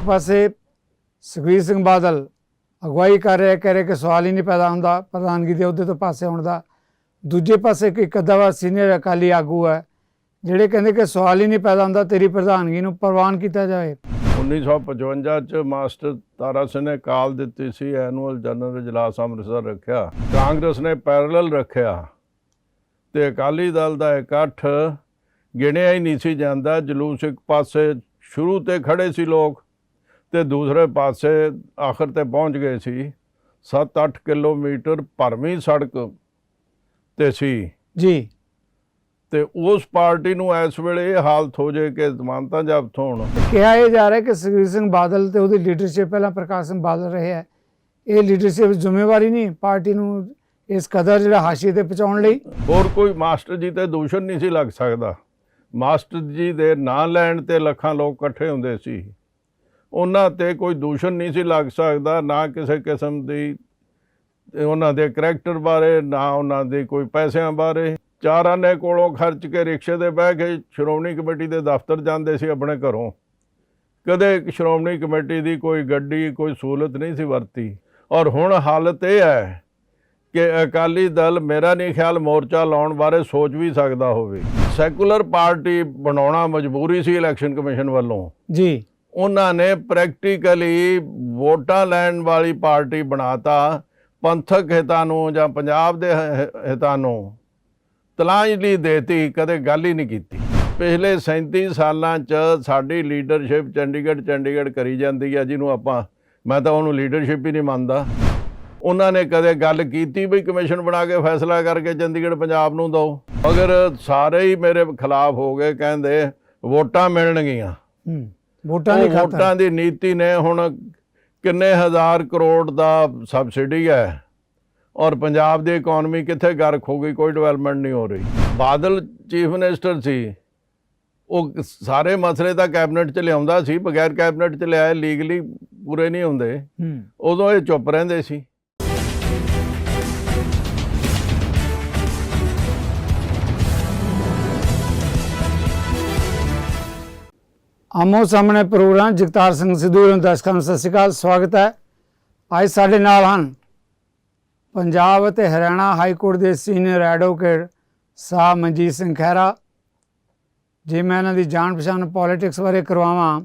ਇੱਕ ਪਾਸੇ ਸੁਖਬੀਰ ਸਿੰਘ ਬਾਦਲ ਅਗਵਾਈ ਕਰ ਰਿਹਾ, ਕਹਿ ਰਿਹਾ ਕਿ ਸਵਾਲ ਹੀ ਨਹੀਂ ਪੈਦਾ ਹੁੰਦਾ ਪ੍ਰਧਾਨਗੀ ਦੇ ਅਹੁਦੇ ਤੋਂ ਪਾਸੇ ਹੋਣ ਦਾ। ਦੂਜੇ ਪਾਸੇ ਇੱਕ ਇੱਕ ਅੱਧਾ ਵਾ ਸੀਨੀਅਰ ਅਕਾਲੀ ਆਗੂ ਹੈ, ਜਿਹੜੇ ਕਹਿੰਦੇ ਕਿ ਸਵਾਲ ਹੀ ਨਹੀਂ ਪੈਦਾ ਹੁੰਦਾ, ਤੇਰੀ ਪ੍ਰਧਾਨਗੀ ਨੂੰ ਪ੍ਰਵਾਨ ਕੀਤਾ ਜਾਵੇ। 1955 ਚ ਮਾਸਟਰ ਤਾਰਾ ਸਿੰਘ ਨੇ ਕਾਲ ਦਿੱਤੀ ਸੀ, ਐਨੂਅਲ ਜਨਰਲ ਇਜਲਾਸ ਅੰਮ੍ਰਿਤਸਰ ਰੱਖਿਆ। ਕਾਂਗਰਸ ਨੇ ਪੈਰਲਲ ਰੱਖਿਆ ਤੇ ਅਕਾਲੀ ਦਲ ਦਾ ਇਕੱਠ ਗਿਣਿਆ ਹੀ ਨਹੀਂ ਸੀ ਜਾਂਦਾ। ਜਲੂਸ ਇੱਕ ਪਾਸੇ ਸ਼ੁਰੂ ਤੇ ਖੜੇ ਸੀ ਲੋਕ। ਤੇ ਦੂਸਰੇ ਪਾਸੇ ਆਖਰ ਤੇ ਪਹੁੰਚ ਗਏ ਸੀ। 7-8 ਕਿਲੋਮੀਟਰ ਭਰਵੀਂ ਸੜਕ ਤੇ ਸੀ। ਜੀ। ਤੇ ਉਸ ਪਾਰਟੀ ਨੂੰ ਇਸ ਵੇਲੇ ਇਹ ਹਾਲਤ ਹੋ ਜੇ ਕਿ ਜ਼ਮਾਨਤਾਂ ਜ਼ਬਤ ਹੋਣ। ਕਿਹਾ ਇਹ ਜਾ ਰਿਹਾ ਕਿ ਸੁਖਬੀਰ ਸਿੰਘ ਬਾਦਲ ਤੇ ਉਹਦੀ ਲੀਡਰਸ਼ਿਪ ਪਹਿਲਾਂ ਪ੍ਰਕਾਸ਼ ਸਿੰਘ ਬਾਦਲ ਰਹੇ ਹੈ। ਇਹ ਲੀਡਰਸ਼ਿਪ ਜ਼ਿੰਮੇਵਾਰੀ ਨਹੀਂ ਪਾਰਟੀ ਨੂੰ ਇਸ ਕਦਰ ਜਿਹੜਾ ਹਾਸ਼ੀਏ ਤੇ ਪਹੁੰਚਾਉਣ ਲਈ। ਹੋਰ ਕੋਈ ਮਾਸਟਰ ਜੀ ਤੇ ਦੂਸ਼ਣ ਨਹੀਂ ਸੀ ਲੱਗ ਸਕਦਾ। ਮਾਸਟਰ ਜੀ ਦੇ ਨਾਂ ਲੈਣ ਤੇ ਲੱਖਾਂ ਲੋਕ ਇਕੱਠੇ ਹੁੰਦੇ ਸੀ। ਉਹਨਾਂ ਤੇ ਕੋਈ ਦੂਸ਼ਣ ਨਹੀਂ ਸੀ ਲੱਗ ਸਕਦਾ, ਨਾ ਕਿਸੇ ਕਿਸਮ ਦੀ ਉਹਨਾਂ ਦੇ ਕਰੈਕਟਰ ਬਾਰੇ, ਨਾ ਉਹਨਾਂ ਦੇ ਕੋਈ ਪੈਸਿਆਂ ਬਾਰੇ। ਚਾਰ ਨੇ ਕੋਲੋਂ ਖਰਚ ਕੇ ਰਿਕਸ਼ੇ ਤੇ ਬਹਿ ਕੇ ਸ਼੍ਰੋਮਣੀ ਕਮੇਟੀ ਦੇ ਦਫ਼ਤਰ ਜਾਂਦੇ ਸੀ ਆਪਣੇ ਘਰੋਂ। ਕਦੇ ਸ਼੍ਰੋਮਣੀ ਕਮੇਟੀ ਦੀ ਕੋਈ ਗੱਡੀ, ਕੋਈ ਸਹੂਲਤ ਨਹੀਂ ਸੀ ਵਰਤੀ। ਔਰ ਹੁਣ ਹਾਲਤ ਇਹ ਹੈ ਕਿ ਅਕਾਲੀ ਦਲ ਮੇਰਾ ਨਹੀਂ ਖਿਆਲ ਮੋਰਚਾ ਲਾਉਣ ਬਾਰੇ ਸੋਚ ਵੀ ਸਕਦਾ ਹੋਵੇ। ਸੈਕੂਲਰ ਪਾਰਟੀ ਬਣਾਉਣਾ ਮਜਬੂਰੀ ਸੀ ਇਲੈਕਸ਼ਨ ਕਮਿਸ਼ਨ ਵੱਲੋਂ। ਜੀ। ਉਹਨਾਂ ਨੇ ਪ੍ਰੈਕਟੀਕਲੀ ਵੋਟਾਂ ਲੈਣ ਵਾਲੀ ਪਾਰਟੀ ਬਣਾਤਾ, ਪੰਥਕ ਹਿੱਤਾਂ ਨੂੰ ਜਾਂ ਪੰਜਾਬ ਦੇ ਹਿੱਤਾਂ ਨੂੰ। ਤਲਾਂਜਲੀ ਦੇਤੀ, ਕਦੇ ਗੱਲ ਹੀ ਨਹੀਂ ਕੀਤੀ। ਪਿਛਲੇ 37 ਸਾਲਾਂ 'ਚ ਸਾਡੀ ਲੀਡਰਸ਼ਿਪ ਚੰਡੀਗੜ੍ਹ ਚੰਡੀਗੜ੍ਹ ਕਰੀ ਜਾਂਦੀ ਹੈ ਜਿਹਨੂੰ ਆਪਾਂ, ਮੈਂ ਤਾਂ ਉਹਨੂੰ ਲੀਡਰਸ਼ਿਪ ਹੀ ਨਹੀਂ ਮੰਨਦਾ। ਉਹਨਾਂ ਨੇ ਕਦੇ ਗੱਲ ਕੀਤੀ ਵੀ ਕਮਿਸ਼ਨ ਬਣਾ ਕੇ ਫੈਸਲਾ ਕਰਕੇ ਚੰਡੀਗੜ੍ਹ ਪੰਜਾਬ ਨੂੰ ਦਿਓ। ਅਗਰ ਸਾਰੇ ਹੀ ਮੇਰੇ ਖਿਲਾਫ ਹੋ ਗਏ, ਕਹਿੰਦੇ ਵੋਟਾਂ ਮਿਲਣਗੀਆਂ। ਹੂੰ। ਵੋਟਾਂ ਦੀ ਖਾਤਰ ਵੋਟਾਂ ਦੀ ਨੀਤੀ ਨੇ ਹੁਣ ਕਿੰਨੇ ਹਜ਼ਾਰ ਕਰੋੜ ਦਾ ਸਬਸਿਡੀ ਹੈ। ਔਰ ਪੰਜਾਬ ਦੀ ਇਕਨੋਮੀ ਕਿੱਥੇ ਗਰਕ ਹੋ ਗਈ ਕੋਈ ਡਿਵੈਲਪਮੈਂਟ ਨਹੀਂ ਹੋ ਰਹੀ। ਬਾਦਲ ਚੀਫ ਮਿਨਿਸਟਰ ਸੀ। ਉਹ ਸਾਰੇ ਮਸਲੇ ਤਾਂ ਕੈਬਨਿਟ 'ਚ ਲਿਆਉਂਦਾ ਸੀ ਬਗੈਰ ਕੈਬਨਿਟ 'ਚ ਲਿਆਏ ਲੀਗਲੀ ਪੂਰੇ ਨਹੀਂ ਹੁੰਦੇ। ਉਦੋਂ ਇਹ ਚੁੱਪ ਰਹਿੰਦੇ ਸੀ। ਆਮੋ ਸਾਹਮਣੇ ਪ੍ਰੋਗਰਾਮ ਜਗਤਾਰ ਸਿੰਘ ਸਿੱਧੂ ਨੂੰ ਦਰਸ਼ਕਾਂ ਨੂੰ ਸਤਿ ਸ਼੍ਰੀ ਅਕਾਲ, ਸਵਾਗਤ ਹੈ। ਅੱਜ ਸਾਡੇ ਨਾਲ ਹਨ ਪੰਜਾਬ ਅਤੇ ਹਰਿਆਣਾ ਹਾਈ ਕੋਰਟ ਦੇ ਸੀਨੀਅਰ ਐਡਵੋਕੇਟ ਸਾਹਿਬ ਮਨਜੀਤ ਸਿੰਘ ਖਹਿਰਾ। ਜੇ ਮੈਂ ਇਹਨਾਂ ਦੀ ਜਾਣ ਪਛਾਣ ਪੋਲਿਟਿਕਸ ਬਾਰੇ ਕਰਵਾਵਾਂ,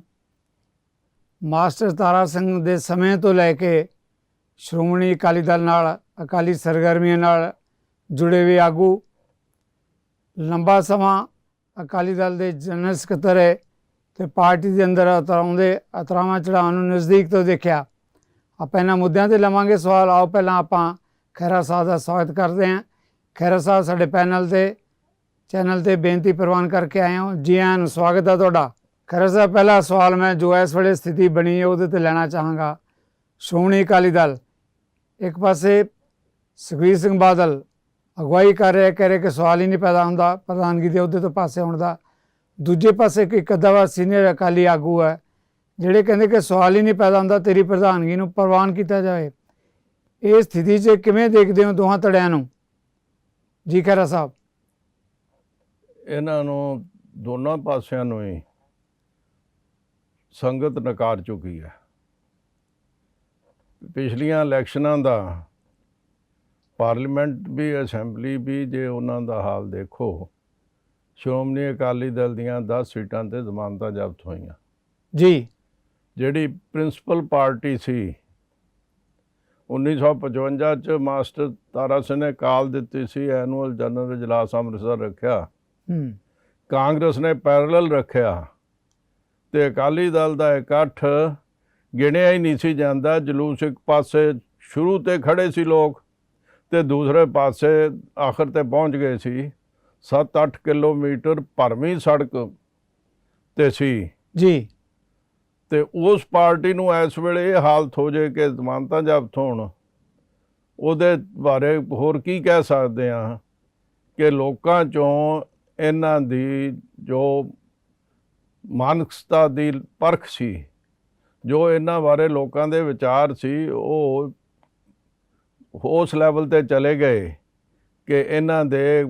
ਮਾਸਟਰ ਤਾਰਾ ਸਿੰਘ ਦੇ ਸਮੇਂ ਤੋਂ ਲੈ ਕੇ ਸ਼੍ਰੋਮਣੀ ਅਕਾਲੀ ਦਲ ਨਾਲ, ਅਕਾਲੀ ਸਰਗਰਮੀਆਂ ਨਾਲ ਜੁੜੇ ਹੋਏ ਆਗੂ। ਲੰਬਾ ਸਮਾਂ ਅਕਾਲੀ ਦਲ ਦੇ ਜਨਰਲ ਸਕੱਤਰ ਹੈ। ਤੇ ਪਾਰਟੀ ਦੇ ਅੰਦਰ ਉਤਰਾਉਂਦੇ ਅਤਰਾਵਾਂ ਚੜਾਉਣ ਨੂੰ ਨਜ਼ਦੀਕ ਤੋਂ ਦੇਖਿਆ। ਆਪਾਂ ਇਹਨਾਂ ਮੁੱਦਿਆਂ ਤੇ ਲਵਾਂਗੇ ਸਵਾਲ। ਆਓ ਪਹਿਲਾਂ ਆਪਾਂ ਖੈਰਾ ਸਾਹਿਬ ਦਾ ਸਵਾਗਤ ਕਰਦੇ ਹਾਂ। ਖੈਰਾ ਸਾਹਿਬ, ਸਾਡੇ ਪੈਨਲ ਤੇ, ਚੈਨਲ ਤੇ ਬੇਨਤੀ ਪ੍ਰਵਾਨ ਕਰਕੇ ਆਏ ਹੋ। ਜੀ ਆਇਆਂ ਨੂੰ ਸਵਾਗਤ ਹੈ ਤੁਹਾਡਾ। ਖੈਰਾ ਸਾਹਿਬ, ਪਹਿਲਾ ਸਵਾਲ ਮੈਂ ਜੋ ਇਸ ਵੇਲੇ ਸਥਿਤੀ ਬਣੀ ਹੈ, ਉਹਦੇ ਤੇ ਲੈਣਾ ਚਾਹਾਂਗਾ। ਸ਼੍ਰੋਮਣੀ ਅਕਾਲੀ ਦਲ, ਇੱਕ ਪਾਸੇ ਸੁਖਬੀਰ ਸਿੰਘ ਬਾਦਲ ਅਗਵਾਈ ਕਰ ਰਿਹਾ, ਕਹਿ ਰਿਹਾ ਕਿ ਸਵਾਲ ਹੀ ਨਹੀਂ ਪੈਦਾ ਹੁੰਦਾ, ਪ੍ਰਧਾਨਗੀ ਦੇ ਅਹੁਦੇ ਤੋਂ ਪਾਸੇ ਹੋਣ ਦਾ। ਦੂਜੇ ਪਾਸੇ ਇੱਕ ਇੱਕ ਅੱਧਾ ਵਾ ਸੀਨੀਅਰ ਅਕਾਲੀ ਆਗੂ ਹੈ, ਜਿਹੜੇ ਕਹਿੰਦੇ ਕਿ ਸਵਾਲ ਹੀ ਨਹੀਂ ਪੈਦਾ ਹੁੰਦਾ ਤੇਰੀ ਪ੍ਰਧਾਨਗੀ ਨੂੰ ਪ੍ਰਵਾਨ ਕੀਤਾ ਜਾਵੇ ਇਹ ਸਥਿਤੀ 'ਚ ਕਿਵੇਂ ਦੇਖਦੇ ਹੋ ਦੋਹਾਂ ਧੜਿਆਂ ਨੂੰ? ਜੀ ਖਹਿਰਾ ਸਾਹਿਬ। ਇਹਨਾਂ ਨੂੰ ਦੋਨਾਂ ਪਾਸਿਆਂ ਨੂੰ ਹੀ ਸੰਗਤ ਨਕਾਰ ਚੁੱਕੀ ਹੈ। ਪਿਛਲੀਆਂ ਇਲੈਕਸ਼ਨਾਂ ਦਾ ਪਾਰਲੀਮੈਂਟ ਵੀ, ਅਸੈਂਬਲੀ ਵੀ, ਜੇ ਉਹਨਾਂ ਦਾ ਹਾਲ ਦੇਖੋ ਸ਼੍ਰੋਮਣੀ ਅਕਾਲੀ ਦਲ ਦੀਆਂ 10 ਸੀਟਾਂ ਤੇ ਜ਼ਮਾਨਤਾਂ ਜ਼ਬਤ ਹੋਈਆਂ। ਜੀ। ਜਿਹੜੀ ਪ੍ਰਿੰਸੀਪਲ ਪਾਰਟੀ ਸੀ 1955 ਚ ਮਾਸਟਰ ਤਾਰਾ ਸਿੰਘ ਨੇ ਕਾਲ ਦਿੱਤੀ ਸੀ ਐਨੂਅਲ ਜਨਰਲ ਇਜਲਾਸ ਅੰਮ੍ਰਿਤਸਰ ਰੱਖਿਆ। ਹੂੰ। ਕਾਂਗਰਸ ਨੇ ਪੈਰਲਲ ਰੱਖਿਆ। ਤੇ ਅਕਾਲੀ ਦਲ ਦਾ ਇਕੱਠ ਗਿਣਿਆ ਹੀ ਨਹੀਂ ਸੀ ਜਾਂਦਾ ਜਲੂਸ ਇੱਕ ਪਾਸੇ ਸ਼ੁਰੂ ਤੇ ਖੜੇ ਸੀ ਲੋਕ ਤੇ ਦੂਸਰੇ ਪਾਸੇ ਆਖਰ ਤੇ ਪਹੁੰਚ ਗਏ ਸੀ। 7-8 ਕਿਲੋਮੀਟਰ ਭਰਵੀਂ ਸੜਕ ਤੇ ਸੀ। ਜੀ। ਤੇ ਉਸ ਪਾਰਟੀ ਨੂੰ ਇਸ ਵੇਲੇ ਇਹ ਹਾਲਤ ਹੋ ਜੇ ਕਿ ਜ਼ਮਾਨਤਾਂ ਜ਼ਬਤ ਹੋਣ। ਉਹਦੇ ਬਾਰੇ ਹੋਰ ਕੀ ਕਹਿ ਸਕਦੇ ਆ ਕਿ ਲੋਕਾਂ ਚੋਂ ਇਹਨਾਂ ਦੀ ਜੋ ਮਾਨਸਿਕਤਾ ਦੀ ਪਰਖ ਸੀ ਜੋ ਇਹਨਾਂ ਬਾਰੇ ਲੋਕਾਂ ਦੇ ਵਿਚਾਰ ਸੀ ਉਹ ਉਸ ਲੈਵਲ ਤੇ ਚਲੇ ਗਏ ਕਿ ਇਹਨਾਂ ਦੇ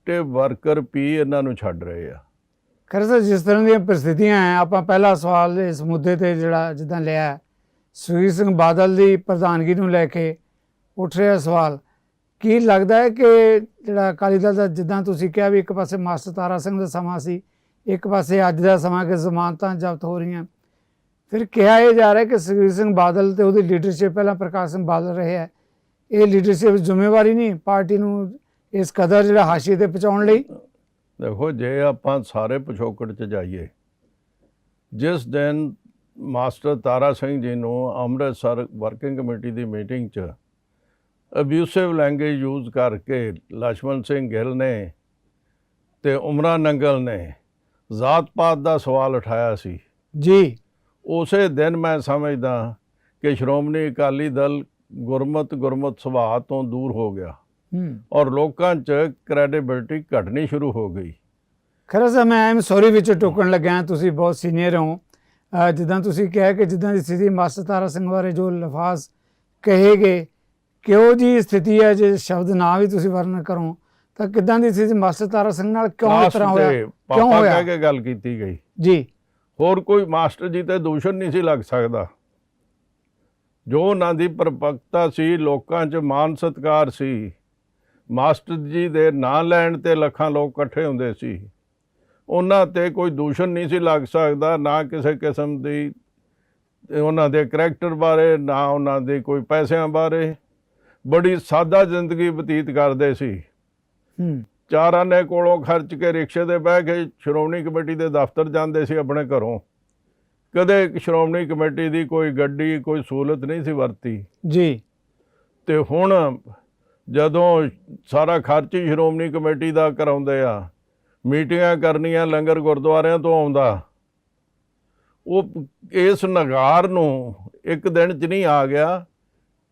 ਐਕਟਿਵ ਵਰਕਰ ਵੀ ਇਹਨਾਂ ਨੂੰ ਛੱਡ ਰਹੇ ਆ। ਖੈਰ ਜਿਸ ਤਰ੍ਹਾਂ ਦੀਆਂ ਪ੍ਰਸਥਿਤੀਆਂ ਹੈ ਆਪਾਂ ਪਹਿਲਾ ਸਵਾਲ ਇਸ ਮੁੱਦੇ ਤੇ ਜਿਹੜਾ ਜਿੱਦਾਂ ਲਿਆ ਹੈ, ਸੁਖਬੀਰ ਸਿੰਘ ਬਾਦਲ ਦੀ ਪ੍ਰਧਾਨਗੀ ਨੂੰ ਲੈ ਕੇ ਉੱਠ ਰਿਹਾ ਸਵਾਲ। ਕੀ ਲੱਗਦਾ ਹੈ ਕਿ ਜਿਹੜਾ ਅਕਾਲੀ ਦਲ ਦਾ ਜਿੱਦਾਂ ਤੁਸੀਂ ਕਿਹਾ ਵੀ ਇੱਕ ਪਾਸੇ ਮਾਸਟਰ ਤਾਰਾ ਸਿੰਘ ਦਾ ਸਮਾਂ ਸੀ ਇੱਕ ਪਾਸੇ ਅੱਜ ਦਾ ਸਮਾਂ ਕਿ ਜ਼ਮਾਨਤਾਂ ਜ਼ਬਤ ਹੋ ਰਹੀਆਂ। ਫਿਰ ਕਿਹਾ ਇਹ ਜਾ ਰਿਹਾ ਕਿ ਸੁਖਬੀਰ ਸਿੰਘ ਬਾਦਲ ਤੇ ਉਹਦੀ ਲੀਡਰਸ਼ਿਪ ਪਹਿਲਾਂ ਪ੍ਰਕਾਸ਼ ਸਿੰਘ ਬਾਦਲ ਰਹੇ ਹੈ ਇਹ ਲੀਡਰਸ਼ਿਪ ਜ਼ਿੰਮੇਵਾਰੀ ਨਹੀਂ ਪਾਰਟੀ ਨੂੰ ਇਸ ਕਦਰ ਜਿਹੜਾ ਹਾਸ਼ੀਏ ਤੇ ਪਹੁੰਚਾਉਣ ਲਈ? ਦੇਖੋ ਜੇ ਆਪਾਂ ਸਾਰੇ ਪਿਛੋਕੜ 'ਚ ਜਾਈਏ ਜਿਸ ਦਿਨ ਮਾਸਟਰ ਤਾਰਾ ਸਿੰਘ ਜੀ ਨੂੰ ਅੰਮ੍ਰਿਤਸਰ ਵਰਕਿੰਗ ਕਮੇਟੀ ਦੀ ਮੀਟਿੰਗ 'ਚ ਅਬਿਊਸਿਵ ਲੈਂਗੁਏਜ ਯੂਜ਼ ਕਰਕੇ ਲక్ష్మణ ਸਿੰਘ ਗਿੱਲ ਨੇ ਤੇ ਉਮਰਾ ਨੰਗਲ ਨੇ ਜ਼ਾਤ ਪਾਤ ਦਾ ਸਵਾਲ ਉਠਾਇਆ ਸੀ। ਜੀ। ਉਸੇ ਦਿਨ ਮੈਂ ਸਮਝਦਾ ਕਿ ਸ਼੍ਰੋਮਣੀ ਅਕਾਲੀ ਦਲ ਗੁਰਮਤ ਗੁਰਮਤ ਸੁਭਾਅ ਤੋਂ ਦੂਰ ਹੋ ਗਿਆ। ਔਰ ਲੋਕਾਂ 'ਚ ਕ੍ਰੈਡੀਬਿਲਟੀ ਘਟਣੀ ਸ਼ੁਰੂ ਹੋ ਗਈ। ਖਰਾ ਸਰ ਮੈਂ ਐਮ ਸੌਰੀ ਵਿੱਚ ਟੋਕਣ ਲੱਗਾ ਤੁਸੀਂ ਬਹੁਤ ਸੀਨੀਅਰ ਹੋ। ਜਿੱਦਾਂ ਤੁਸੀਂ ਕਿਹਾ ਕਿ ਜਿੱਦਾਂ ਦੀ ਸਥਿਤੀ ਮਾਸਟਰ ਤਾਰਾ ਸਿੰਘ ਬਾਰੇ ਜੋ ਲਫ਼ਾਜ਼ ਕਹੇਗੇ ਕਿਉਂ ਜੀ ਸਥਿਤੀ ਹੈ ਜੇ ਸ਼ਬਦ ਨਾ ਵੀ ਤੁਸੀਂ ਵਰਣਨ ਕਰੋ ਤਾਂ ਕਿੱਦਾਂ ਦੀ ਸਥਿਤੀ ਮਾਸਟਰ ਤਾਰਾ ਸਿੰਘ ਨਾਲ ਕਿਉਂ ਇਸ ਤਰ੍ਹਾਂ ਹੋਇਆ? ਕਿਉਂ ਹੋਇਆ? ਕਹਿ ਕੇ ਗੱਲ ਕੀਤੀ ਗਈ। ਜੀ। ਹੋਰ ਕੋਈ ਮਾਸਟਰ ਜੀ ਤੇ ਦੂਸ਼ਣ ਨਹੀਂ ਸੀ ਲੱਗ ਸਕਦਾ। ਜੋ ਉਹਨਾਂ ਦੀ ਪਰਪੱਕਤਾ ਸੀ ਲੋਕਾਂ 'ਚ ਮਾਨ ਸਤਕਾਰ ਸੀ। ਮਾਸਟਰ ਜੀ ਦੇ ਨਾਂ ਲੈਣ ਤੇ ਲੱਖਾਂ ਲੋਕ ਇਕੱਠੇ ਹੁੰਦੇ ਸੀ। ਉਹਨਾਂ ਤੇ ਕੋਈ ਦੂਸ਼ਣ ਨਹੀਂ ਸੀ ਲੱਗ ਸਕਦਾ ਨਾ ਕਿਸੇ ਕਿਸਮ ਦੀ ਉਹਨਾਂ ਦੇ ਕਰੈਕਟਰ ਬਾਰੇ ਨਾ ਉਹਨਾਂ ਦੇ ਕੋਈ ਪੈਸਿਆਂ ਬਾਰੇ। ਬੜੀ ਸਾਦਾ ਜ਼ਿੰਦਗੀ ਬਤੀਤ ਕਰਦੇ ਸੀ। ਹੂੰ। ਚਾਰ ਆਨੇ ਕੋਲੋਂ ਖਰਚ ਕੇ ਰਿਕਸ਼ੇ ਤੇ ਬਹਿ ਕੇ ਸ਼੍ਰੋਮਣੀ ਕਮੇਟੀ ਦੇ ਦਫ਼ਤਰ ਜਾਂਦੇ ਸੀ ਆਪਣੇ ਘਰੋਂ। ਕਦੇ ਸ਼੍ਰੋਮਣੀ ਕਮੇਟੀ ਦੀ ਕੋਈ ਗੱਡੀ ਕੋਈ ਸਹੂਲਤ ਨਹੀਂ ਸੀ ਵਰਤੀ। ਜੀ। ਤੇ ਹੁਣ ਜਦੋਂ ਸਾਰਾ ਖਰਚ ਹੀ ਸ਼੍ਰੋਮਣੀ ਕਮੇਟੀ ਦਾ ਕਰਾਉਂਦੇ ਆ ਮੀਟਿੰਗਾਂ ਕਰਨੀਆਂ ਲੰਗਰ ਗੁਰਦੁਆਰਿਆਂ ਤੋਂ ਆਉਂਦਾ। ਉਹ ਇਸ ਨਗਾਰ ਨੂੰ ਇੱਕ ਦਿਨ 'ਚ ਨਹੀਂ ਆ ਗਿਆ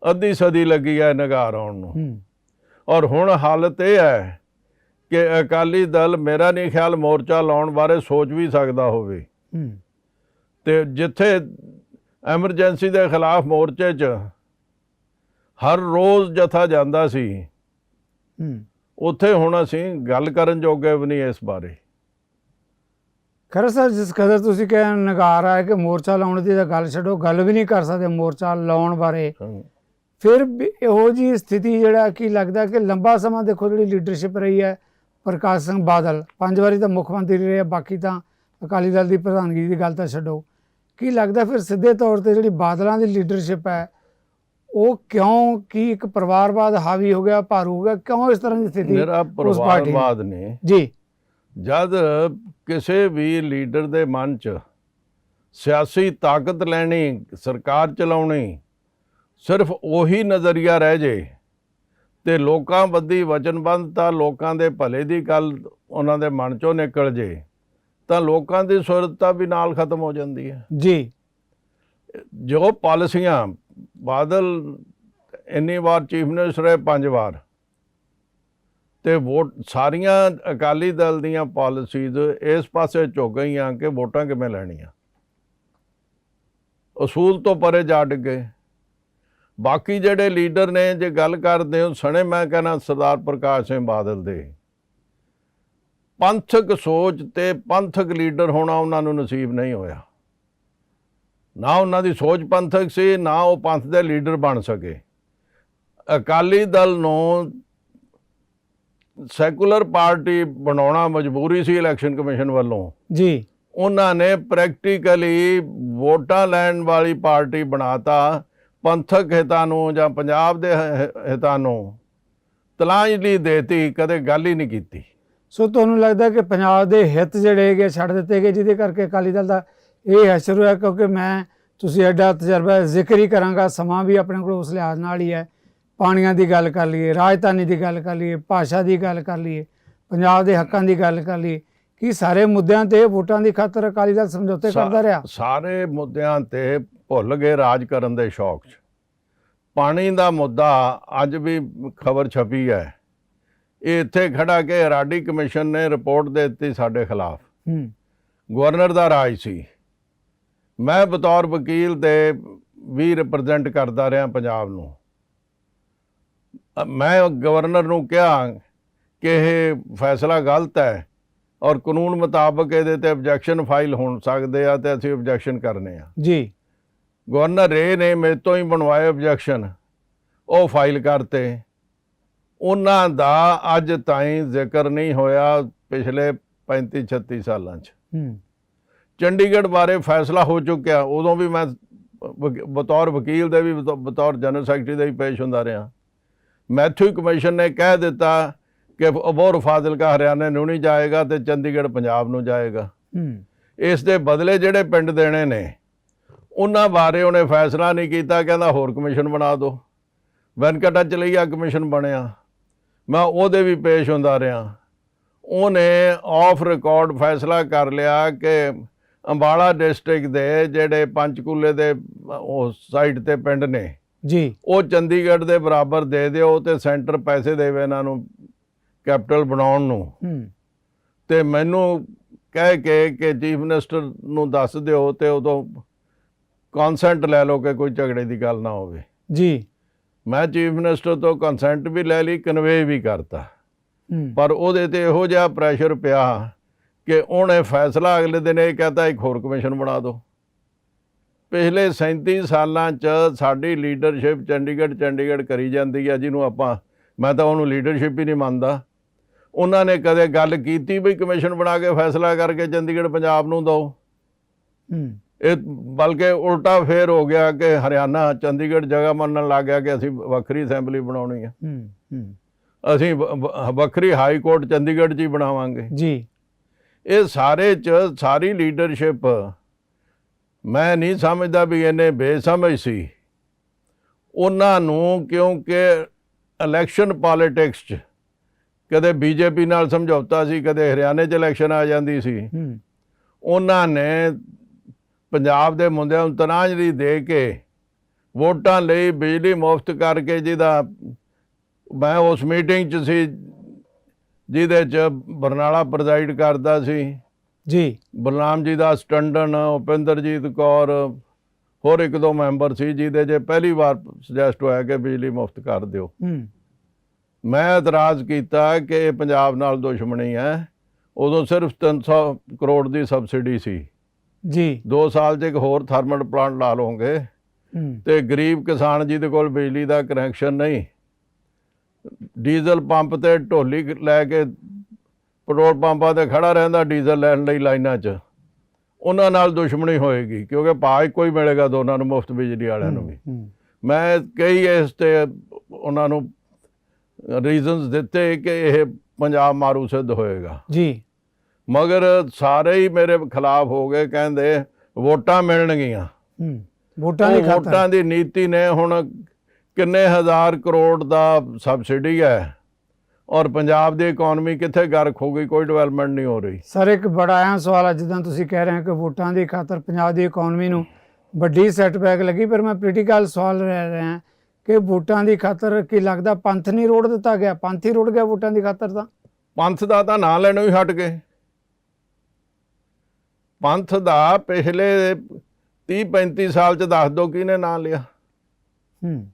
ਅੱਧੀ ਸਦੀ ਲੱਗੀ ਹੈ ਨਗਾਰ ਆਉਣ ਨੂੰ। ਔਰ ਹੁਣ ਹਾਲਤ ਇਹ ਹੈ ਕਿ ਅਕਾਲੀ ਦਲ ਮੇਰਾ ਨਹੀਂ ਖਿਆਲ ਮੋਰਚਾ ਲਾਉਣ ਬਾਰੇ ਸੋਚ ਵੀ ਸਕਦਾ ਹੋਵੇ। ਤੇ ਜਿੱਥੇ ਐਮਰਜੈਂਸੀ ਦੇ ਖਿਲਾਫ ਮੋਰਚੇ 'ਚ ਹਰ ਰੋਜ਼ ਜਥਾ ਜਾਂਦਾ ਸੀ। ਹੂੰ। ਉੱਥੇ ਹੁਣ ਅਸੀਂ ਗੱਲ ਕਰਨ ਜੋਗੇ ਵੀ ਨਹੀਂ ਇਸ ਬਾਰੇ। ਖਰਾ ਸਰ ਜਿਸ ਕਦਰ ਤੁਸੀਂ ਕਿਹਾ ਨਗਾਰ ਆਇਆ ਕਿ ਮੋਰਚਾ ਲਾਉਣ ਦੀ ਤਾਂ ਗੱਲ ਛੱਡੋ ਗੱਲ ਵੀ ਨਹੀਂ ਕਰ ਸਕਦੇ ਮੋਰਚਾ ਲਾਉਣ ਬਾਰੇ। ਫਿਰ ਵੀ ਇਹੋ ਜੀ ਸਥਿਤੀ ਜਿਹੜਾ ਕੀ ਲੱਗਦਾ ਕਿ ਲੰਬਾ ਸਮਾਂ ਦੇਖੋ ਜਿਹੜੀ ਲੀਡਰਸ਼ਿਪ ਰਹੀ ਹੈ ਪ੍ਰਕਾਸ਼ ਸਿੰਘ ਬਾਦਲ ਪੰਜ ਵਾਰੀ ਤਾਂ ਮੁੱਖ ਮੰਤਰੀ ਰਹੇ ਆ, ਬਾਕੀ ਤਾਂ ਅਕਾਲੀ ਦਲ ਦੀ ਪ੍ਰਧਾਨਗੀ ਦੀ ਗੱਲ ਤਾਂ ਛੱਡੋ। ਕੀ ਲੱਗਦਾ ਫਿਰ ਸਿੱਧੇ ਤੌਰ ਤੇ ਜਿਹੜੀ ਬਾਦਲਾਂ ਦੀ ਲੀਡਰਸ਼ਿਪ ਹੈ ਉਹ ਕਿਉਂ ਕੀ ਇੱਕ ਪਰਿਵਾਰਵਾਦ ਹਾਵੀ ਹੋ ਗਿਆ ਭਾਰੂ ਹੋ ਗਿਆ ਕਿਉਂ ਇਸ ਤਰ੍ਹਾਂ ਦੀ ਸਥਿਤੀ ਮੇਰਾ? ਪਰਿਵਾਰਵਾਦ ਨੇ। ਜੀ। ਜਦ ਕਿਸੇ ਵੀ ਲੀਡਰ ਦੇ ਮਨ 'ਚ ਸਿਆਸੀ ਤਾਕਤ ਲੈਣੀ ਸਰਕਾਰ ਚਲਾਉਣੀ ਸਿਰਫ ਉਹੀ ਨਜ਼ਰੀਆ ਰਹਿ ਜੇ ਤੇ ਲੋਕਾਂ ਬੱਦੀ ਵਚਨਬੰਧਤਾ ਲੋਕਾਂ ਦੇ ਭਲੇ ਦੀ ਗੱਲ ਉਹਨਾਂ ਦੇ ਮਨ 'ਚੋਂ ਨਿਕਲ ਜੇ ਤਾਂ ਲੋਕਾਂ ਦੀ ਸੁਰਤਾ ਵੀ ਨਾਲ ਖਤਮ ਹੋ ਜਾਂਦੀ ਹੈ। ਜੀ। ਜੋ ਪਾਲਿਸੀਆਂ ਬਾਦਲ ਇੰਨੀ ਵਾਰ ਚੀਫ ਮਿਨਿਸਟਰ ਹੈ ਪੰਜ ਵਾਰ। ਤੇ ਵੋਟ, ਸਾਰੀਆਂ ਅਕਾਲੀ ਦਲ ਦੀਆਂ ਪਾਲਿਸੀਜ਼ ਇਸ ਪਾਸੇ ਝੁਕ ਗਈਆਂ ਕਿ ਵੋਟਾਂ ਕਿਵੇਂ ਲੈਣੀਆਂ। ਅਸੂਲ ਤੋਂ ਪਰੇ ਜਾ ਡਿੱਗੇ। ਬਾਕੀ ਜਿਹੜੇ ਲੀਡਰ ਨੇ, ਜੇ ਗੱਲ ਕਰਦੇ ਹੋ, ਸਣੇ ਮੈਂ ਕਹਿੰਦਾ ਸਰਦਾਰ ਪ੍ਰਕਾਸ਼ ਸਿੰਘ ਬਾਦਲ ਦੇ। ਪੰਥਕ ਸੋਚ ਤੇ ਪੰਥਕ ਲੀਡਰ ਹੋਣਾ ਉਹਨਾਂ ਨੂੰ ਨਸੀਬ ਨਹੀਂ ਹੋਇਆ। ਨਾ ਉਹਨਾਂ ਦੀ ਸੋਚ ਪੰਥਕ ਸੀ ਨਾ ਉਹ ਪੰਥ ਦੇ ਲੀਡਰ ਬਣ ਸਕੇ। ਅਕਾਲੀ ਦਲ ਨੂੰ ਸੈਕੂਲਰ ਪਾਰਟੀ ਬਣਾਉਣਾ ਮਜਬੂਰੀ ਸੀ ਇਲੈਕਸ਼ਨ ਕਮਿਸ਼ਨ ਵੱਲੋਂ। ਜੀ। ਉਹਨਾਂ ਨੇ ਪ੍ਰੈਕਟੀਕਲੀ ਵੋਟਾਂ ਲੈਣ ਵਾਲੀ ਪਾਰਟੀ ਬਣਾਤਾ ਪੰਥਕ ਹਿੱਤਾਂ ਨੂੰ ਜਾਂ ਪੰਜਾਬ ਦੇ ਹਿੱਤਾਂ ਨੂੰ ਤਲਾਂਜਲੀ ਦੇਤੀ ਕਦੇ ਗੱਲ ਹੀ ਨਹੀਂ ਕੀਤੀ। ਸੋ ਤੁਹਾਨੂੰ ਲੱਗਦਾ ਕਿ ਪੰਜਾਬ ਦੇ ਹਿੱਤ ਜਿਹੜੇ ਹੈਗੇ ਛੱਡ ਦਿੱਤੇ ਗਏ ਜਿਹਦੇ ਕਰਕੇ ਅਕਾਲੀ ਦਲ ਦਾ ਇਹ ਅਸਰ ਹੋਇਆ ਕਿਉਂਕਿ ਮੈਂ ਤੁਸੀਂ ਐਡਾ ਤਜਰਬਾ ਹੈ, ਜ਼ਿਕਰ ਹੀ ਕਰਾਂਗਾ ਸਮਾਂ ਵੀ ਆਪਣੇ ਕੋਲ ਉਸ ਲਿਹਾਜ਼ ਨਾਲ ਹੀ ਹੈ। ਪਾਣੀਆਂ ਦੀ ਗੱਲ ਕਰ ਲਈਏ ਰਾਜਧਾਨੀ ਦੀ ਗੱਲ ਕਰ ਲਈਏ ਭਾਸ਼ਾ ਦੀ ਗੱਲ ਕਰ ਲਈਏ ਪੰਜਾਬ ਦੇ ਹੱਕਾਂ ਦੀ ਗੱਲ ਕਰ ਲਈਏ ਕੀ ਸਾਰੇ ਮੁੱਦਿਆਂ ਤੇ ਵੋਟਾਂ ਦੀ ਖਾਤਰ ਅਕਾਲੀ ਦਲ ਸਮਝੌਤੇ ਕਰਦਾ ਰਿਹਾ? ਸਾਰੇ ਮੁੱਦਿਆਂ ਤੇ ਭੁੱਲ ਗਏ ਰਾਜ ਕਰਨ ਦੇ ਸ਼ੌਕ 'ਚ। ਪਾਣੀ ਦਾ ਮੁੱਦਾ ਅੱਜ ਵੀ ਖਬਰ ਛਪੀ ਹੈ। ਇਹ ਇੱਥੇ ਖੜਾ ਕੇ ਰਾਡੀ ਕਮਿਸ਼ਨ ਨੇ ਰਿਪੋਰਟ ਦੇ ਦਿੱਤੀ ਸਾਡੇ ਖਿਲਾਫ। ਹੂੰ। ਗਵਰਨਰ ਦਾ ਰਾਜ ਸੀ। ਮੈਂ ਬਤੌਰ ਵਕੀਲ ਦੇ ਵੀ ਰਿਪਰੈਜ਼ੈਂਟ ਕਰਦਾ ਰਿਹਾ ਪੰਜਾਬ ਨੂੰ। ਮੈਂ ਗਵਰਨਰ ਨੂੰ ਕਿਹਾ ਕਿ ਇਹ ਫੈਸਲਾ ਗਲਤ ਹੈ ਔਰ ਕਾਨੂੰਨ ਮੁਤਾਬਕ ਇਹਦੇ ਤੇ ਆਬਜੈਕਸ਼ਨ ਫਾਈਲ ਹੋ ਸਕਦੇ ਆ ਤੇ ਅਸੀਂ ਆਬਜੈਕਸ਼ਨ ਕਰਨੇ ਆ। ਜੀ। ਗਵਰਨਰ ਰੇ ਨੇ ਮੇਰੇ ਤੋਂ ਹੀ ਬਣਵਾਏ ਆਬਜੈਕਸ਼ਨ ਉਹ ਫਾਈਲ ਕਰਤੇ। ਉਹਨਾਂ ਦਾ ਅੱਜ ਤਾਈਂ ਜ਼ਿਕਰ ਨਹੀਂ ਹੋਇਆ ਪਿਛਲੇ 35 36 ਸਾਲਾਂ 'ਚ। ਹੂੰ। ਚੰਡੀਗੜ੍ਹ ਬਾਰੇ ਫੈਸਲਾ ਹੋ ਚੁੱਕਿਆ ਉਦੋਂ ਵੀ ਮੈਂ ਬਤੌਰ ਵਕੀਲ ਦੇ ਵੀ ਬਤੌ- ਬਤੌਰ ਜਨਰਲ ਸੈਕਟਰੀ ਦੇ ਵੀ ਪੇਸ਼ ਹੁੰਦਾ ਰਿਹਾ। ਮੈਥਿਊ ਕਮਿਸ਼ਨ ਨੇ ਕਹਿ ਦਿੱਤਾ ਕਿ ਅਬੋਰ ਫਾਜ਼ਿਲਕਾ ਹਰਿਆਣਾ ਨੂੰ ਨਹੀਂ ਜਾਏਗਾ ਤੇ ਚੰਡੀਗੜ੍ਹ ਪੰਜਾਬ ਨੂੰ ਜਾਏਗਾ। ਇਸ ਦੇ ਬਦਲੇ ਜਿਹੜੇ ਪਿੰਡ ਦੇਣੇ ਨੇ ਉਹਨਾਂ ਬਾਰੇ ਉਹਨੇ ਫੈਸਲਾ ਨਹੀਂ ਕੀਤਾ ਕਹਿੰਦਾ ਹੋਰ ਕਮਿਸ਼ਨ ਬਣਾ ਦਿਓ। ਵੈਨਕਟਾ ਚਲਈਆ ਕਮਿਸ਼ਨ ਬਣਿਆ। ਮੈਂ ਉਹਦੇ ਵੀ ਪੇਸ਼ ਹੁੰਦਾ ਰਿਹਾ। ਉਹਨੇ ਆਫ ਰਿਕਾਰਡ ਫੈਸਲਾ ਕਰ ਲਿਆ ਕਿ ਅੰਬਾਲਾ ਡਿਸਟ੍ਰਿਕਟ ਦੇ ਜਿਹੜੇ ਪੰਚਕੂਲੇ ਦੇ ਉਹ ਸਾਈਡ ਤੇ ਪਿੰਡ ਨੇ। ਜੀ। ਉਹ ਚੰਡੀਗੜ੍ਹ ਦੇ ਬਰਾਬਰ ਦੇ ਦਿਓ ਤੇ ਸੈਂਟਰ ਪੈਸੇ ਦੇਵੇ ਇਹਨਾਂ ਨੂੰ ਕੈਪੀਟਲ ਬਣਾਉਣ ਨੂੰ। ਤੇ ਮੈਨੂੰ ਕਹਿ ਕੇ ਕਿ ਚੀਫ ਮਿਨਿਸਟਰ ਨੂੰ ਦੱਸ ਦਿਓ ਤੇ ਉਦੋਂ ਕਨਸੈਂਟ ਲੈ ਲਓ ਕਿ ਕੋਈ ਝਗੜੇ ਦੀ ਗੱਲ ਨਾ ਹੋਵੇ। ਜੀ। ਮੈਂ ਚੀਫ ਮਿਨਿਸਟਰ ਤੋਂ ਕਨਸੈਂਟ ਵੀ ਲੈ ਲਈ ਕਨਵੇ ਵੀ ਕਰਤਾ। ਪਰ ਉਹਦੇ ਤੇ ਇਹੋ ਜਿਹਾ ਪ੍ਰੈਸ਼ਰ ਪਿਆ ਕਿ ਉਹਨੇ ਫੈਸਲਾ ਅਗਲੇ ਦਿਨ ਇਹ ਕਹਤਾ ਇੱਕ ਹੋਰ ਕਮਿਸ਼ਨ ਬਣਾ ਦਿਓ। ਪਿਛਲੇ 37 ਸਾਲਾਂ 'ਚ ਸਾਡੀ ਲੀਡਰਸ਼ਿਪ ਚੰਡੀਗੜ੍ਹ ਚੰਡੀਗੜ੍ਹ ਕਰੀ ਜਾਂਦੀ ਹੈ ਜਿਹਨੂੰ ਆਪਾਂ ਮੈਂ ਤਾਂ ਉਹਨੂੰ ਲੀਡਰਸ਼ਿਪ ਹੀ ਨਹੀਂ ਮੰਨਦਾ। ਉਹਨਾਂ ਨੇ ਕਦੇ ਗੱਲ ਕੀਤੀ ਵੀ ਕਮਿਸ਼ਨ ਬਣਾ ਕੇ ਫੈਸਲਾ ਕਰਕੇ ਚੰਡੀਗੜ੍ਹ ਪੰਜਾਬ ਨੂੰ ਦਿਓ? ਇਹ ਬਲਕਿ ਉਲਟਾ ਫੇਰ ਹੋ ਗਿਆ ਕਿ ਹਰਿਆਣਾ ਚੰਡੀਗੜ੍ਹ ਜਗ੍ਹਾ ਮੰਨਣ ਲੱਗ ਗਿਆ ਕਿ ਅਸੀਂ ਵੱਖਰੀ ਅਸੈਂਬਲੀ ਬਣਾਉਣੀ ਹੈ ਅਸੀਂ ਵੱਖਰੀ ਹਾਈ ਕੋਰਟ ਚੰਡੀਗੜ੍ਹ 'ਚ ਹੀ ਬਣਾਵਾਂਗੇ। ਜੀ। ਇਹ ਸਾਰੇ ਚ ਸਾਰੀ ਲੀਡਰਸ਼ਿਪ ਮੈਂ ਨਹੀਂ ਸਮਝਦਾ ਵੀ ਇਹਨੇ ਬੇਸਮਝ ਸੀ। ਉਹਨਾਂ ਨੂੰ ਕਿਉਂਕਿ ਇਲੈਕਸ਼ਨ ਪੋਲਿਟਿਕਸ ਚ ਕਦੇ ਬੀਜੇਪੀ ਨਾਲ ਸਮਝੌਤਾ ਸੀ ਕਦੇ ਹਰਿਆਣੇ ਚ ਇਲੈਕਸ਼ਨ ਆ ਜਾਂਦੀ ਸੀ। ਉਹਨਾਂ ਨੇ ਪੰਜਾਬ ਦੇ ਮੁੰਡਿਆਂ ਨੂੰ ਤਨਾਜਰੀ ਦੇ ਕੇ ਵੋਟਾਂ ਲਈ ਬਿਜਲੀ ਮੁਫਤ ਕਰਕੇ ਜਿਹਦਾ ਮੈਂ ਉਸ ਮੀਟਿੰਗ 'ਚ ਸੀ ਜਿਹਦੇ 'ਚ ਬਰਨਾਲਾ ਪ੍ਰੈਜ਼ਾਈਡ ਕਰਦਾ ਸੀ। ਜੀ। ਬਲਰਾਮ ਜੀ ਦਾ ਟੰਡਨ ਉਪਿੰਦਰਜੀਤ ਕੌਰ ਹੋਰ ਇੱਕ ਦੋ ਮੈਂਬਰ ਸੀ ਜਿਹਦੇ 'ਚ ਪਹਿਲੀ ਵਾਰ ਸੁਜੈਸਟ ਹੋਇਆ ਕਿ ਬਿਜਲੀ ਮੁਫਤ ਕਰ ਦਿਓ। ਮੈਂ ਇਤਰਾਜ਼ ਕੀਤਾ ਕਿ ਇਹ ਪੰਜਾਬ ਨਾਲ ਦੁਸ਼ਮਣੀ ਹੈ। ਉਦੋਂ ਸਿਰਫ 300 ਕਰੋੜ ਦੀ ਸਬਸਿਡੀ ਸੀ। ਜੀ। 2 ਸਾਲ 'ਚ ਇੱਕ ਹੋਰ ਥਰਮਲ ਪਲਾਂਟ ਲਾ ਲਓਗੇ ਤੇ ਗਰੀਬ ਕਿਸਾਨ ਜਿਹਦੇ ਕੋਲ ਬਿਜਲੀ ਦਾ ਕਨੈਕਸ਼ਨ ਨਹੀਂ ਡੀਜ਼ਲ ਪੰਪ ਤੇ ਢੋਲੀ ਲੈ ਕੇ ਪੈਟਰੋਲ ਪੰਪਾਂ ਤੇ ਖੜਾ ਰਹਿੰਦਾ ਡੀਜ਼ਲ ਲੈਣ ਲਈ ਲਾਈਨਾਂ 'ਚ। ਉਹਨਾਂ ਨਾਲ ਦੁਸ਼ਮਣੀ ਹੋਏਗੀ ਕਿਉਂਕਿ ਇੱਕੋ ਹੀ ਮਿਲੇਗਾ ਦੋਨਾਂ ਨੂੰ ਮੁਫਤ ਬਿਜਲੀ ਵਾਲਿਆਂ ਨੂੰ ਵੀ। ਮੈਂ ਕਈ ਇਸ ਤੇ ਉਹਨਾਂ ਨੂੰ ਰੀਜ਼ਨਸ ਦਿੱਤੇ ਕਿ ਇਹ ਪੰਜਾਬ ਮਾਰੂ ਸਿੱਧ ਹੋਏਗਾ। ਜੀ। ਮਗਰ ਸਾਰੇ ਹੀ ਮੇਰੇ ਖਿਲਾਫ ਹੋ ਗਏ ਕਹਿੰਦੇ ਵੋਟਾਂ ਮਿਲਣਗੀਆਂ। ਦੀ ਵੋਟਾਂ ਦੀ ਨੀਤੀ ਨੇ ਹੁਣ ਕਿੰਨੇ ਹਜ਼ਾਰ ਕਰੋੜ ਦਾ ਸਬਸਿਡੀ ਹੈ ਔਰ ਪੰਜਾਬ ਦੀ ਇਕਨੋਮੀ ਕਿੱਥੇ ਗਰਕ ਹੋ ਗਈ ਕੋਈ ਡਿਵੈਲਪਮੈਂਟ ਨਹੀਂ ਹੋ ਰਹੀ। ਸਰ ਇੱਕ ਬੜਾ ਅਹਿਮ ਸਵਾਲ ਹੈ ਜਿੱਦਾਂ ਤੁਸੀਂ ਕਹਿ ਰਹੇ ਹੋ ਕਿ ਵੋਟਾਂ ਦੀ ਖਾਤਰ ਪੰਜਾਬ ਦੀ ਇਕਨੋਮੀ ਨੂੰ ਵੱਡੀ ਸੈਟਬੈਕ ਲੱਗੀ ਪਰ ਮੈਂ ਪੋਲੀਟੀਕਲ ਸਵਾਲ ਰਹਿ ਰਿਹਾ ਕਿ ਵੋਟਾਂ ਦੀ ਖਾਤਰ ਕੀ ਲੱਗਦਾ ਪੰਥ ਨਹੀਂ ਰੋੜ ਦਿੱਤਾ ਗਿਆ? ਪੰਥ ਹੀ ਰੁੜ ਗਿਆ ਵੋਟਾਂ ਦੀ ਖਾਤਰ ਤਾਂ? ਪੰਥ ਦਾ ਤਾਂ ਨਾਂ ਲੈਣੋਂ ਹੀ ਹਟ ਗਏ। ਪੰਥ ਦਾ ਪਿਛਲੇ 30 35 ਸਾਲ ਚ ਦੱਸ ਦੋ ਕਿਹਨੇ ਨਾਂ ਲਿਆ? ਹੂੰ।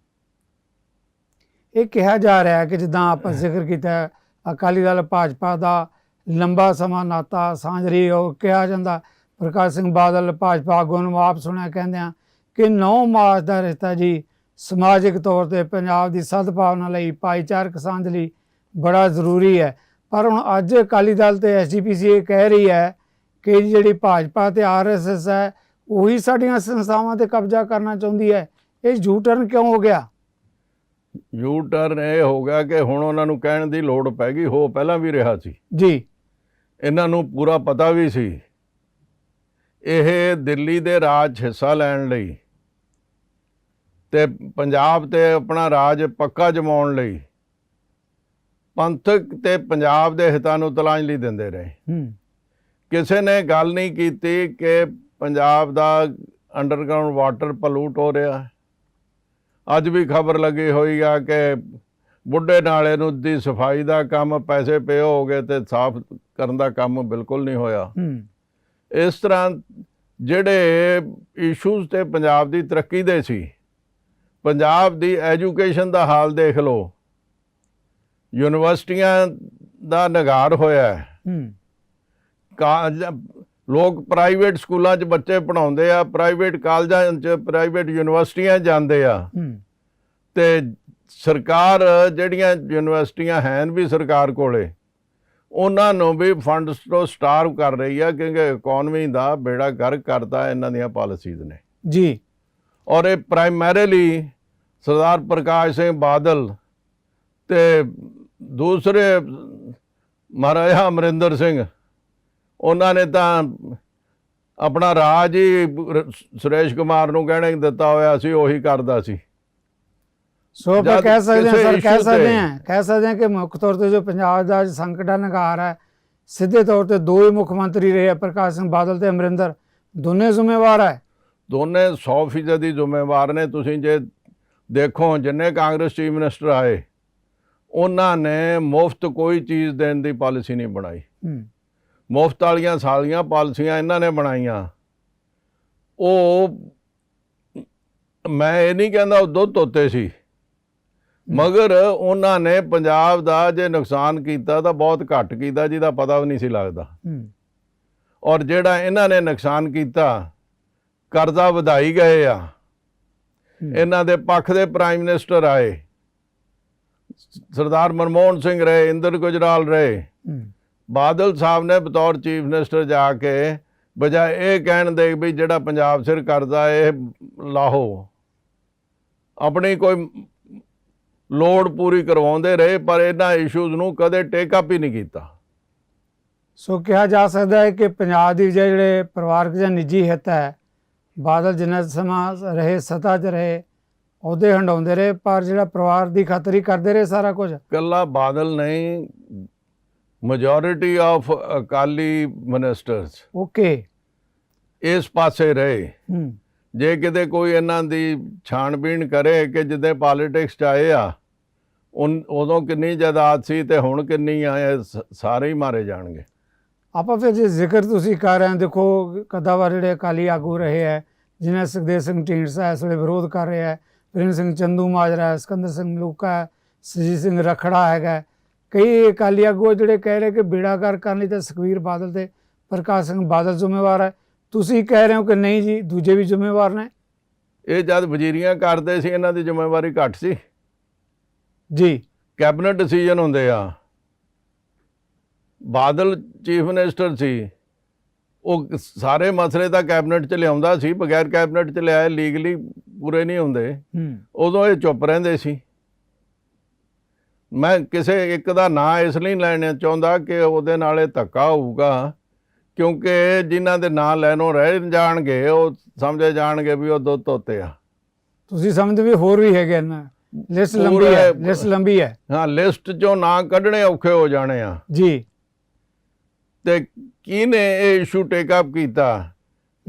ਇਹ ਕਿਹਾ ਜਾ ਰਿਹਾ ਹੈ ਕਿ ਜਿੱਦਾਂ ਆਪਾਂ ਜ਼ਿਕਰ ਕੀਤਾ ਅਕਾਲੀ ਦਲ ਭਾਜਪਾ ਦਾ ਲੰਬਾ ਸਮਾਂ ਨਾਤਾ ਸਾਂਝਰੀ ਉਹ ਕਿਹਾ ਜਾਂਦਾ, ਪ੍ਰਕਾਸ਼ ਸਿੰਘ ਬਾਦਲ ਭਾਜਪਾ ਆਗੂ ਨੂੰ ਆਪ ਸੁਣਿਆ ਕਹਿੰਦੇ ਆ ਕਿ 9 ਮਾਰਚ ਦਾ ਰਿਸ਼ਤਾ ਜੀ, ਸਮਾਜਿਕ ਤੌਰ ਤੇ ਪੰਜਾਬ ਦੀ ਸਦਭਾਵਨਾ ਲਈ, ਭਾਈਚਾਰਕ ਸਾਂਝ ਲਈ ਬੜਾ ਜ਼ਰੂਰੀ ਹੈ। ਪਰ ਹੁਣ ਅੱਜ ਅਕਾਲੀ ਦਲ ਤੇ ਐਸਜੀਪੀਸੀ ਇਹ ਕਹਿ ਰਹੀ ਹੈ ਕਿ ਜਿਹੜੀ ਭਾਜਪਾ ਤੇ ਆਰਐਸਐਸ ਹੈ, ਉਹੀ ਸਾਡੀਆਂ ਸੰਸਥਾਵਾਂ ਤੇ ਕਬਜ਼ਾ ਕਰਨਾ ਚਾਹੁੰਦੀ ਹੈ। ਇਹ ਯੂ ਟਰਨ ਕਿਉਂ ਹੋ ਗਿਆ? ਯੂ ਟਰਨ ਇਹ ਹੋ ਗਿਆ ਕਿ ਹੁਣ ਉਹਨਾਂ ਨੂੰ ਕਹਿਣ ਦੀ ਲੋੜ ਪੈ ਗਈ ਹੋ ਪਹਿਲਾਂ ਵੀ ਰਿਹਾ ਸੀ। ਜੀ। ਇਹਨਾਂ ਨੂੰ ਪੂਰਾ ਪਤਾ ਵੀ ਸੀ। ਇਹ ਦਿੱਲੀ ਦੇ ਰਾਜ ਹਿੱਸਾ ਲੈਣ ਲਈ ਤੇ ਪੰਜਾਬ ਤੇ ਆਪਣਾ ਰਾਜ ਪੱਕਾ ਜਮਾਉਣ ਲਈ ਪੰਥਕ ਤੇ ਪੰਜਾਬ ਦੇ ਹਿੱਤਾਂ ਨੂੰ ਤਲਾਂਜਲੀ ਦਿੰਦੇ ਰਹੇ। ਹੂੰ। ਕਿਸੇ ਨੇ ਗੱਲ ਨਹੀਂ ਕੀਤੀ ਕਿ ਪੰਜਾਬ ਦਾ ਅੰਡਰਗਰਾਉਂਡ ਵਾਟਰ ਪੋਲੂਟ ਹੋ ਰਿਹਾ। ਹੈ ਅੱਜ ਵੀ ਖਬਰ ਲੱਗੀ ਹੋਈ ਆ ਕਿ ਬੁੱਢੇ ਨਾਲੇ ਨੂੰ ਦੀ ਸਫ਼ਾਈ ਦਾ ਕੰਮ ਪੈਸੇ ਪਏ ਹੋ ਗਏ ਤੇ ਸਾਫ਼ ਕਰਨ ਦਾ ਕੰਮ ਬਿਲਕੁਲ ਨਹੀਂ ਹੋਇਆ। ਇਸ ਤਰ੍ਹਾਂ ਜਿਹੜੇ ਇਸ਼ੂਜ਼ ਤੇ ਪੰਜਾਬ ਦੀ ਤਰੱਕੀ ਦੇ ਸੀ ਪੰਜਾਬ ਦੀ ਐਜੂਕੇਸ਼ਨ ਦਾ ਹਾਲ ਦੇਖ ਲਓ। ਯੂਨੀਵਰਸਿਟੀਆਂ ਦਾ ਨਗਾਰ ਹੋਇਆ। ਹੈ। ਲੋਕ ਪ੍ਰਾਈਵੇਟ ਸਕੂਲਾਂ 'ਚ ਬੱਚੇ ਪੜਾਉਂਦੇ ਆ ਪ੍ਰਾਈਵੇਟ ਕਾਲਜਾਂ 'ਚ ਪ੍ਰਾਈਵੇਟ ਯੂਨੀਵਰਸਿਟੀਆਂ ਜਾਂਦੇ ਆ। ਤੇ ਸਰਕਾਰ ਜਿਹੜੀਆਂ ਯੂਨੀਵਰਸਿਟੀਆਂ ਹਨ ਵੀ ਸਰਕਾਰ ਕੋਲੇ ਉਹਨਾਂ ਨੂੰ ਵੀ ਫੰਡਸ ਤੋਂ ਸਟਾਰਵ ਕਰ ਰਹੀ ਆ ਕਿਉਂਕਿ ਇਕਨੋਮੀ ਦਾ ਬੇੜਾ ਗਰਕ ਕਰਦਾ ਇਹਨਾਂ ਦੀਆਂ ਪਾਲਿਸੀਜ਼ ਨੇ। ਜੀ। ਔਰ ਇਹ ਪ੍ਰਾਇਮਰੀਲੀ ਸਰਦਾਰ ਪ੍ਰਕਾਸ਼ ਸਿੰਘ ਬਾਦਲ ਤੇ ਦੂਸਰੇ ਮਹਾਰਾਜਾ ਅਮਰਿੰਦਰ ਸਿੰਘ ਉਹਨਾਂ ਨੇ ਤਾਂ ਆਪਣਾ ਰਾਜ ਹੀ ਸੁਰੇਸ਼ ਕੁਮਾਰ ਨੂੰ ਕਹਿਣੇ ਦਿੱਤਾ ਹੋਇਆ ਸੀ ਉਹੀ ਕਰਦਾ ਸੀ। ਸੋ ਆਪਾਂ ਕਹਿ ਸਕਦੇ ਹਾਂ ਸਰ ਕਹਿ ਸਕਦੇ ਹਾਂ ਕਹਿ ਸਕਦੇ ਹਾਂ ਕਿ ਮੁੱਖ ਤੌਰ ਤੇ ਜੋ ਪੰਜਾਬ ਦਾ ਸੰਕਟ ਨਗਾਰ ਹੈ ਸਿੱਧੇ ਤੌਰ ਤੇ ਦੋ ਹੀ ਮੁੱਖ ਮੰਤਰੀ ਰਹੇ ਆ, ਪ੍ਰਕਾਸ਼ ਸਿੰਘ ਬਾਦਲ ਤੇ ਅਮਰਿੰਦਰ। ਦੋਨੇ ਜ਼ਿੰਮੇਵਾਰ ਹੈ। ਦੋਨੇ 100% ਦੀ ਜ਼ਿੰਮੇਵਾਰ ਨੇ। ਤੁਸੀਂ ਜੇ ਦੇਖੋ ਜਿੰਨੇ ਕਾਂਗਰਸ ਚੀਫ ਮਿਨਿਸਟਰ ਆਏ ਉਹਨਾਂ ਨੇ ਮੁਫਤ ਕੋਈ ਚੀਜ਼ ਦੇਣ ਦੀ ਪਾਲਿਸੀ ਨਹੀਂ ਬਣਾਈ। ਹੂੰ। ਮੁਫਤ ਵਾਲੀਆਂ ਸਾਲੀਆਂ ਪਾਲਿਸੀਆਂ ਇਹਨਾਂ ਨੇ ਬਣਾਈਆਂ। ਉਹ ਮੈਂ ਇਹ ਨਹੀਂ ਕਹਿੰਦਾ ਉਹ ਦੁੱਧ ਧੋਤੇ ਸੀ। ਮਗਰ ਉਹਨਾਂ ਨੇ ਪੰਜਾਬ ਦਾ ਜੇ ਨੁਕਸਾਨ ਕੀਤਾ ਤਾਂ ਬਹੁਤ ਘੱਟ ਕੀਤਾ ਜਿਹਦਾ ਪਤਾ ਵੀ ਨਹੀਂ ਸੀ ਲੱਗਦਾ। ਔਰ ਜਿਹੜਾ ਇਹਨਾਂ ਨੇ ਨੁਕਸਾਨ ਕੀਤਾ ਕਰਜ਼ਾ ਵਧਾਈ ਗਏ ਆ। ਇਹਨਾਂ ਦੇ ਪੱਖ ਦੇ ਪ੍ਰਾਈਮ ਮਿਨਿਸਟਰ ਆਏ। ਸਰਦਾਰ ਮਨਮੋਹਨ ਸਿੰਘ ਰਹੇ ਇੰਦਰ ਗੁਜਰਾਲ ਰਹੇ। ਬਾਦਲ ਸਾਹਿਬ ਨੇ ਬਤੌਰ ਚੀਫ ਮਿਨਿਸਟਰ ਜਾ ਕੇ ਬਜਾਏ ਇਹ ਕਹਿਣ ਦੇ ਵੀ ਜਿਹੜਾ ਪੰਜਾਬ ਸਿਰ ਕਰਜ਼ਾ ਇਹ ਲਾਹੋ। ਆਪਣੀ ਕੋਈ ਲੋੜ ਪੂਰੀ ਕਰਵਾਉਂਦੇ ਰਹੇ ਪਰ ਇਹਨਾਂ ਇਸ਼ੂਜ਼ ਨੂੰ ਕਦੇ ਟੇਕ ਅਪ ਹੀ ਨਹੀਂ ਕੀਤਾ। ਸੋ ਕਿਹਾ ਜਾ ਸਕਦਾ ਹੈ ਕਿ ਪੰਜਾਬ ਦੀ ਜਿਹੜੇ ਪਰਿਵਾਰਕ ਜਾਂ ਨਿੱਜੀ ਹਿੱਤ ਹੈ ਬਾਦਲ ਜਿੰਨਾ ਸਮਾਂ ਰਹੇ ਸੱਤਾ 'ਚ ਰਹੇ ਅਹੁਦੇ ਹੰਡਾਉਂਦੇ ਰਹੇ ਪਰ ਜਿਹੜਾ ਪਰਿਵਾਰ ਦੀ ਖਾਤਰ ਕਰਦੇ ਰਹੇ ਸਾਰਾ ਕੁਝ। ਕੱਲਾ ਬਾਦਲ ਨਹੀਂ majority of Akali ministers okay ਇਸ ਪਾਸੇ ਰਹੇ। ਹੂੰ। ਜੇ ਕਿਤੇ ਕੋਈ ਇਹਨਾਂ ਦੀ ਛਾਣਬੀਣ ਕਰੇ ਕਿ ਜਿੱਦੇ ਪੋਲਿਟਿਕਸ ਚ ਆਏ ਆ ਉਨ- ਉਦੋਂ ਕਿੰਨੀ ਜਾਇਦਾਦ ਸੀ ਤੇ ਹੁਣ ਕਿੰਨੀ ਆ ਇਹ ਸ- ਸਾਰੇ ਹੀ ਮਾਰੇ ਜਾਣਗੇ। ਆਪਾਂ ਫਿਰ ਜੇ ਜ਼ਿਕਰ ਤੁਸੀਂ ਕਰ ਰਹੇ ਹੋ ਦੇਖੋ ਕਦਾਵਰ ਜਿਹੜੇ ਅਕਾਲੀ ਆਗੂ ਰਹੇ ਹੈ ਜਿਨ੍ਹਾਂ ਸੁਖਦੇਵ ਸਿੰਘ ਢੀਂਡਸਾ ਇਸ ਵੇਲੇ ਵਿਰੋਧ ਕਰ ਰਿਹਾ ਹੈ ਪ੍ਰਿੰਸ ਸਿੰਘ ਚੰਦੂ ਮਾਜਰਾ ਸਿਕੰਦਰ ਸਿੰਘ ਮਲੂਕਾ ਹੈ, ਸੁਰਜੀਤ ਸਿੰਘ ਰਖੜਾ ਹੈਗਾ ਕਈ ਅਕਾਲੀ ਆਗੂ ਜਿਹੜੇ ਕਹਿ ਰਹੇ ਕਿ ਬੇੜਾਗਰ ਕਰਨ ਲਈ ਤਾਂ ਸੁਖਬੀਰ ਬਾਦਲ ਤੇ ਪ੍ਰਕਾਸ਼ ਸਿੰਘ ਬਾਦਲ ਜ਼ਿੰਮੇਵਾਰ ਹੈ ਤੁਸੀਂ ਕਹਿ ਰਹੇ ਹੋ ਕਿ ਨਹੀਂ ਜੀ ਦੂਜੇ ਵੀ ਜ਼ਿੰਮੇਵਾਰ ਨੇ? ਇਹ ਜਦ ਵਜ਼ੀਰੀਆਂ ਕਰਦੇ ਸੀ ਇਹਨਾਂ ਦੀ ਜ਼ਿੰਮੇਵਾਰੀ ਘੱਟ ਸੀ। ਜੀ। ਕੈਬਨਿਟ ਡਿਸੀਜਨ ਹੁੰਦੇ ਆ। ਬਾਦਲ ਚੀਫ ਮਿਨਿਸਟਰ ਸੀ। ਉਹ ਸਾਰੇ ਮਸਲੇ ਤਾਂ ਕੈਬਨਿਟ ਚ ਲਿਆਉਂਦਾ ਸੀ ਬਗੈਰ ਕੈਬਨਿਟ ਚ ਲਿਆਏ ਲੀਗਲੀ ਪੂਰੇ ਨਹੀਂ ਹੁੰਦੇ। ਉਦੋਂ ਇਹ ਚੁੱਪ ਰਹਿੰਦੇ ਸੀ। ਮੈਂ ਕਿਸੇ ਇੱਕ ਦਾ ਨਾਂ ਇਸ ਲਈ ਲੈਣਾ ਚਾਹੁੰਦਾ ਕਿ ਉਹਦੇ ਨਾਲ ਇਹ ਧੱਕਾ ਹੋਊਗਾ ਕਿਉਂਕਿ ਜਿਨ੍ਹਾਂ ਦੇ ਨਾਂ ਲੈਣੋਂ ਰਹਿ ਜਾਣਗੇ ਉਹ ਸਮਝੇ ਜਾਣਗੇ ਵੀ ਉਹ ਦੁੱਧ ਧੋਤੇ ਆ। ਤੁਸੀਂ ਸਮਝਦੇ ਵੀ ਹੋਰ ਵੀ ਹੈਗੇ ਨਾ। ਲਿਸਟ ਲੰਬੀ ਹੈ ਲਿਸਟ ਲੰਬੀ ਹੈ। ਹਾਂ ਲਿਸਟ ਚੋਂ ਨਾਂ ਕੱਢਣੇ ਔਖੇ ਹੋ ਜਾਣੇ ਆ। ਜੀ। ਤੇ ਕਿਹਨੇ ਇਹ ਇਸ਼ੂ ਟੇਕ ਅਪ ਕੀਤਾ?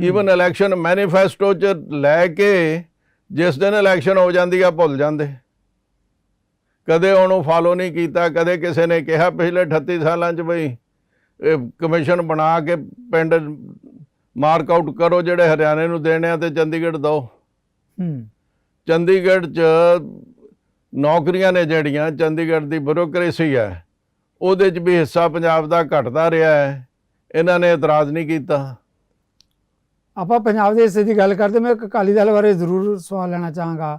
ਈਵਨ ਇਲੈਕਸ਼ਨ ਮੈਨੀਫੈਸਟੋ ਚ ਲੈ ਕੇ ਜਿਸ ਦਿਨ ਇਲੈਕਸ਼ਨ ਹੋ ਜਾਂਦੀ ਆ ਭੁੱਲ ਜਾਂਦੇ। ਕਦੇ ਉਹਨੂੰ ਫਾਲੋ ਨਹੀਂ ਕੀਤਾ ਕਦੇ ਕਿਸੇ ਨੇ ਕਿਹਾ ਪਿਛਲੇ 38 ਸਾਲਾਂ ਚ ਬਈ ਇਹ ਕਮਿਸ਼ਨ ਬਣਾ ਕੇ ਪਿੰਡ ਮਾਰਕ ਆਊਟ ਕਰੋ ਜਿਹੜੇ ਹਰਿਆਣੇ ਨੂੰ ਦੇਣੇ ਆ ਤੇ ਚੰਡੀਗੜ੍ਹ ਦਿਓ ਹੂੰ। ਚੰਡੀਗੜ੍ਹ 'ਚ ਨੌਕਰੀਆਂ ਨੇ ਜਿਹੜੀਆਂ ਚੰਡੀਗੜ੍ਹ ਦੀ ਬਿਊਰੋਕ੍ਰੇਸੀ ਹੈ ਉਹਦੇ 'ਚ ਵੀ ਹਿੱਸਾ ਪੰਜਾਬ ਦਾ ਘਟਦਾ ਰਿਹਾ ਹੈ ਇਹਨਾਂ ਨੇ ਇਤਰਾਜ਼ ਨਹੀਂ ਕੀਤਾ। ਆਪਾਂ ਪੰਜਾਬ ਦੇ ਹਿੱਸੇ ਦੀ ਗੱਲ ਕਰਦੇ ਮੈਂ ਅਕਾਲੀ ਦਲ ਬਾਰੇ ਜ਼ਰੂਰ ਸਵਾਲ ਲੈਣਾ ਚਾਹਾਂਗਾ।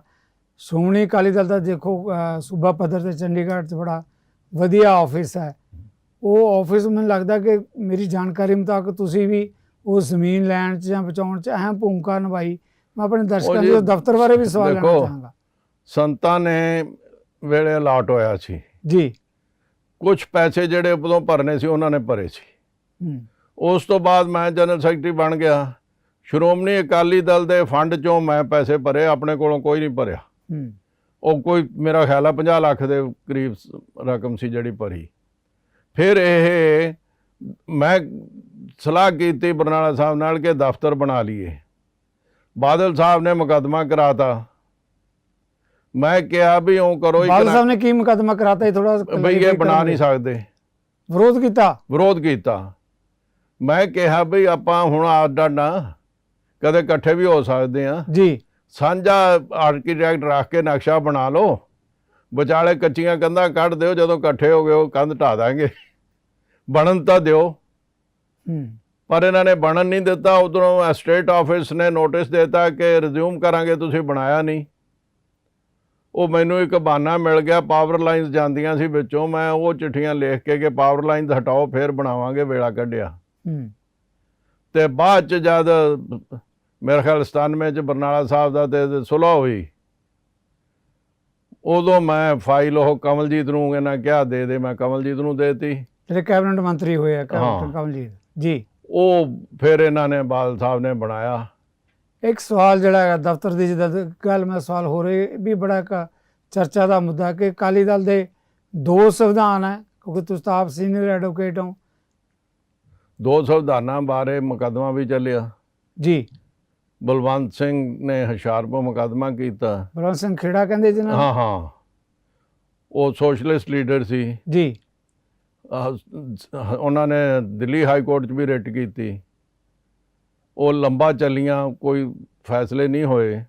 ਸ਼੍ਰੋਮਣੀ ਅਕਾਲੀ ਦਲ ਦਾ ਦੇਖੋ ਸੂਬਾ ਪੱਧਰ ਤੇ ਚੰਡੀਗੜ੍ਹ 'ਚ ਬੜਾ ਵਧੀਆ ਆਫਿਸ ਹੈ। ਉਹ ਆਫਿਸ ਮੈਨੂੰ ਲੱਗਦਾ ਕਿ ਮੇਰੀ ਜਾਣਕਾਰੀ ਮੁਤਾਬਕ ਤੁਸੀਂ ਵੀ ਉਹ ਜ਼ਮੀਨ ਲੈਣ 'ਚ ਜਾਂ ਬਚਾਉਣ 'ਚ ਅਹਿਮ ਭੂਮਿਕਾ ਨਿਭਾਈ। ਮੈਂ ਆਪਣੇ ਦਰਸ਼ਕਾਂ ਦੇ ਦਫ਼ਤਰ ਬਾਰੇ ਵੀ ਸਵਾਲ ਲੈਣਾ ਚਾਹਾਂਗਾ। ਸੰਤਾਂ ਨੇ ਵੇਲੇ ਅਲਾਟ ਹੋਇਆ ਸੀ। ਜੀ। ਕੁਝ ਪੈਸੇ ਜਿਹੜੇ ਉਦੋਂ ਭਰਨੇ ਸੀ ਉਹਨਾਂ ਨੇ ਭਰੇ ਸੀ। ਉਸ ਤੋਂ ਬਾਅਦ ਮੈਂ ਜਨਰਲ ਸੈਕਟਰੀ ਬਣ ਗਿਆ। ਸ਼੍ਰੋਮਣੀ ਅਕਾਲੀ ਦਲ ਦੇ ਫੰਡ 'ਚੋਂ ਮੈਂ ਪੈਸੇ ਭਰੇ ਆਪਣੇ ਕੋਲੋਂ ਕੋਈ ਨਹੀਂ ਭਰਿਆ। ਹੂੰ। ਉਹ ਕੋਈ ਮੇਰਾ ਖਿਆਲ ਆ 50 ਲੱਖ ਦੇ ਕਰੀਬ ਰਕਮ ਸੀ ਜਿਹੜੀ ਭਰੀ। ਫਿਰ ਇਹ ਮੈਂ ਸਲਾਹ ਕੀਤੀ ਬਰਨਾਲਾ ਸਾਹਿਬ ਨਾਲ ਕਿ ਦਫ਼ਤਰ ਬਣਾ ਲਈਏ। ਬਾਦਲ ਸਾਹਿਬ ਨੇ ਮੁਕੱਦਮਾ ਕਰਾਤਾ। ਮੈਂ ਕਿਹਾ ਵੀ ਉਹ ਕਰੋ ਇੱਕ ਬਾਦਲ ਸਾਹਿਬ ਨੇ ਕੀ ਮੁਕੱਦਮਾ ਕਰਾਤਾ ਇਹ ਥੋੜਾ ਬਈ ਇਹ ਬਣਾ ਨਹੀਂ ਸਕਦੇ। ਵਿਰੋਧ ਕੀਤਾ? ਵਿਰੋਧ ਕੀਤਾ। ਮੈਂ ਕਿਹਾ ਵੀ ਆਪਾਂ ਹੁਣ ਆਡਾ ਨਾ ਕਦੇ ਇਕੱਠੇ ਵੀ ਹੋ ਸਕਦੇ ਆ ਜੀ। ਸਾਂਝਾ ਆਰਕੀਟੈਕਟ ਰੱਖ ਕੇ ਨਕਸ਼ਾ ਬਣਾ ਲਓ। ਵਿਚਾਲੇ ਕੱਚੀਆਂ ਕੰਧਾਂ ਕੱਢ ਦਿਓ ਜਦੋਂ ਇਕੱਠੇ ਹੋ ਗਏ ਉਹ ਕੰਧ ਢਾ ਦਾਂਗੇ। ਬਣਨ ਤਾਂ ਦਿਓ। ਪਰ ਇਹਨਾਂ ਨੇ ਬਣਨ ਨਹੀਂ ਦਿੱਤਾ ਉਧਰੋਂ ਸਟੇਟ ਆਫਿਸ ਨੇ ਨੋਟਿਸ ਦਿੱਤਾ ਕਿ ਰਿਜ਼ਿਊਮ ਕਰਾਂਗੇ ਤੁਸੀਂ ਬਣਾਇਆ ਨਹੀਂ। ਉਹ ਮੈਨੂੰ ਇੱਕ ਬਹਾਨਾ ਮਿਲ ਗਿਆ ਪਾਵਰ ਲਾਈਨਸ ਜਾਂਦੀਆਂ ਸੀ ਵਿੱਚੋਂ ਮੈਂ ਉਹ ਚਿੱਠੀਆਂ ਲਿਖ ਕੇ ਕਿ ਪਾਵਰ ਲਾਈਨਸ ਹਟਾਓ ਫੇਰ ਬਣਾਵਾਂਗੇ ਵੇਲਾ ਕੱਢਿਆ। ਤੇ ਬਾਅਦ ਚ ਜਦ ਮੇਰੇ ਖਿਆਲ 97 ਚ ਬਰਨਾਲਾ ਸਾਹਿਬ ਦਾ ਤੇ ਸੁਲਹ ਹੋਈ। ਉਦੋਂ ਮੈਂ ਫਾਈਲ ਉਹ ਕਮਲਜੀਤ ਨੂੰ ਇਹਨਾਂ ਕਿਹਾ ਦੇ ਦੇ ਮੈਂ ਕਮਲਜੀਤ ਨੂੰ ਦੇਤੀ। ਜਿਹੜੇ ਕੈਬਨਿਟ ਮੰਤਰੀ ਹੋਏ ਆ। ਕਮਲਜੀਤ ਜੀ। ਉਹ ਫਿਰ ਇਹਨਾਂ ਨੇ ਬਾਦਲ ਸਾਹਿਬ ਨੇ ਬਣਾਇਆ। ਇੱਕ ਸਵਾਲ ਜਿਹੜਾ ਹੈਗਾ ਦਫ਼ਤਰ ਦੀ ਜਿਹਦਾ ਗੱਲ ਮੈਂ ਸਵਾਲ ਹੋ ਰਹੀ ਵੀ ਬੜਾ ਚਰਚਾ ਦਾ ਮੁੱਦਾ ਕਿ ਅਕਾਲੀ ਦਲ ਦੇ ਦੋ ਸੰਵਿਧਾਨ ਹੈ ਕਿਉਂਕਿ ਤੁਸੀਂ ਤਾਂ ਆਪ ਸੀਨੀਅਰ ਐਡਵੋਕੇਟ ਹੋ। ਦੋ ਸੰਵਿਧਾਨਾਂ ਬਾਰੇ ਮੁਕੱਦਮਾ ਵੀ ਚੱਲਿਆ। ਜੀ। ਬਲਵੰਤ ਸਿੰਘ ਨੇ ਹੁਸ਼ਿਆਰਪੁਰ ਮੁਕੱਦਮਾ ਕੀਤਾ। ਬਲਵੰਤ ਸਿੰਘ ਖੇੜਾ ਕਹਿੰਦੇ ਜੀ ਨਾ? ਹਾਂ ਹਾਂ। ਉਹ ਸੋਸ਼ਲਿਸਟ ਲੀਡਰ ਸੀ। ਜੀ। ਉਹਨਾਂ ਨੇ ਦਿੱਲੀ ਹਾਈ ਕੋਰਟ 'ਚ ਵੀ ਰਿਟ ਕੀਤੀ। ਉਹ ਲੰਬਾ ਚੱਲੀਆਂ ਕੋਈ ਫੈਸਲੇ ਨਹੀਂ ਹੋਏ।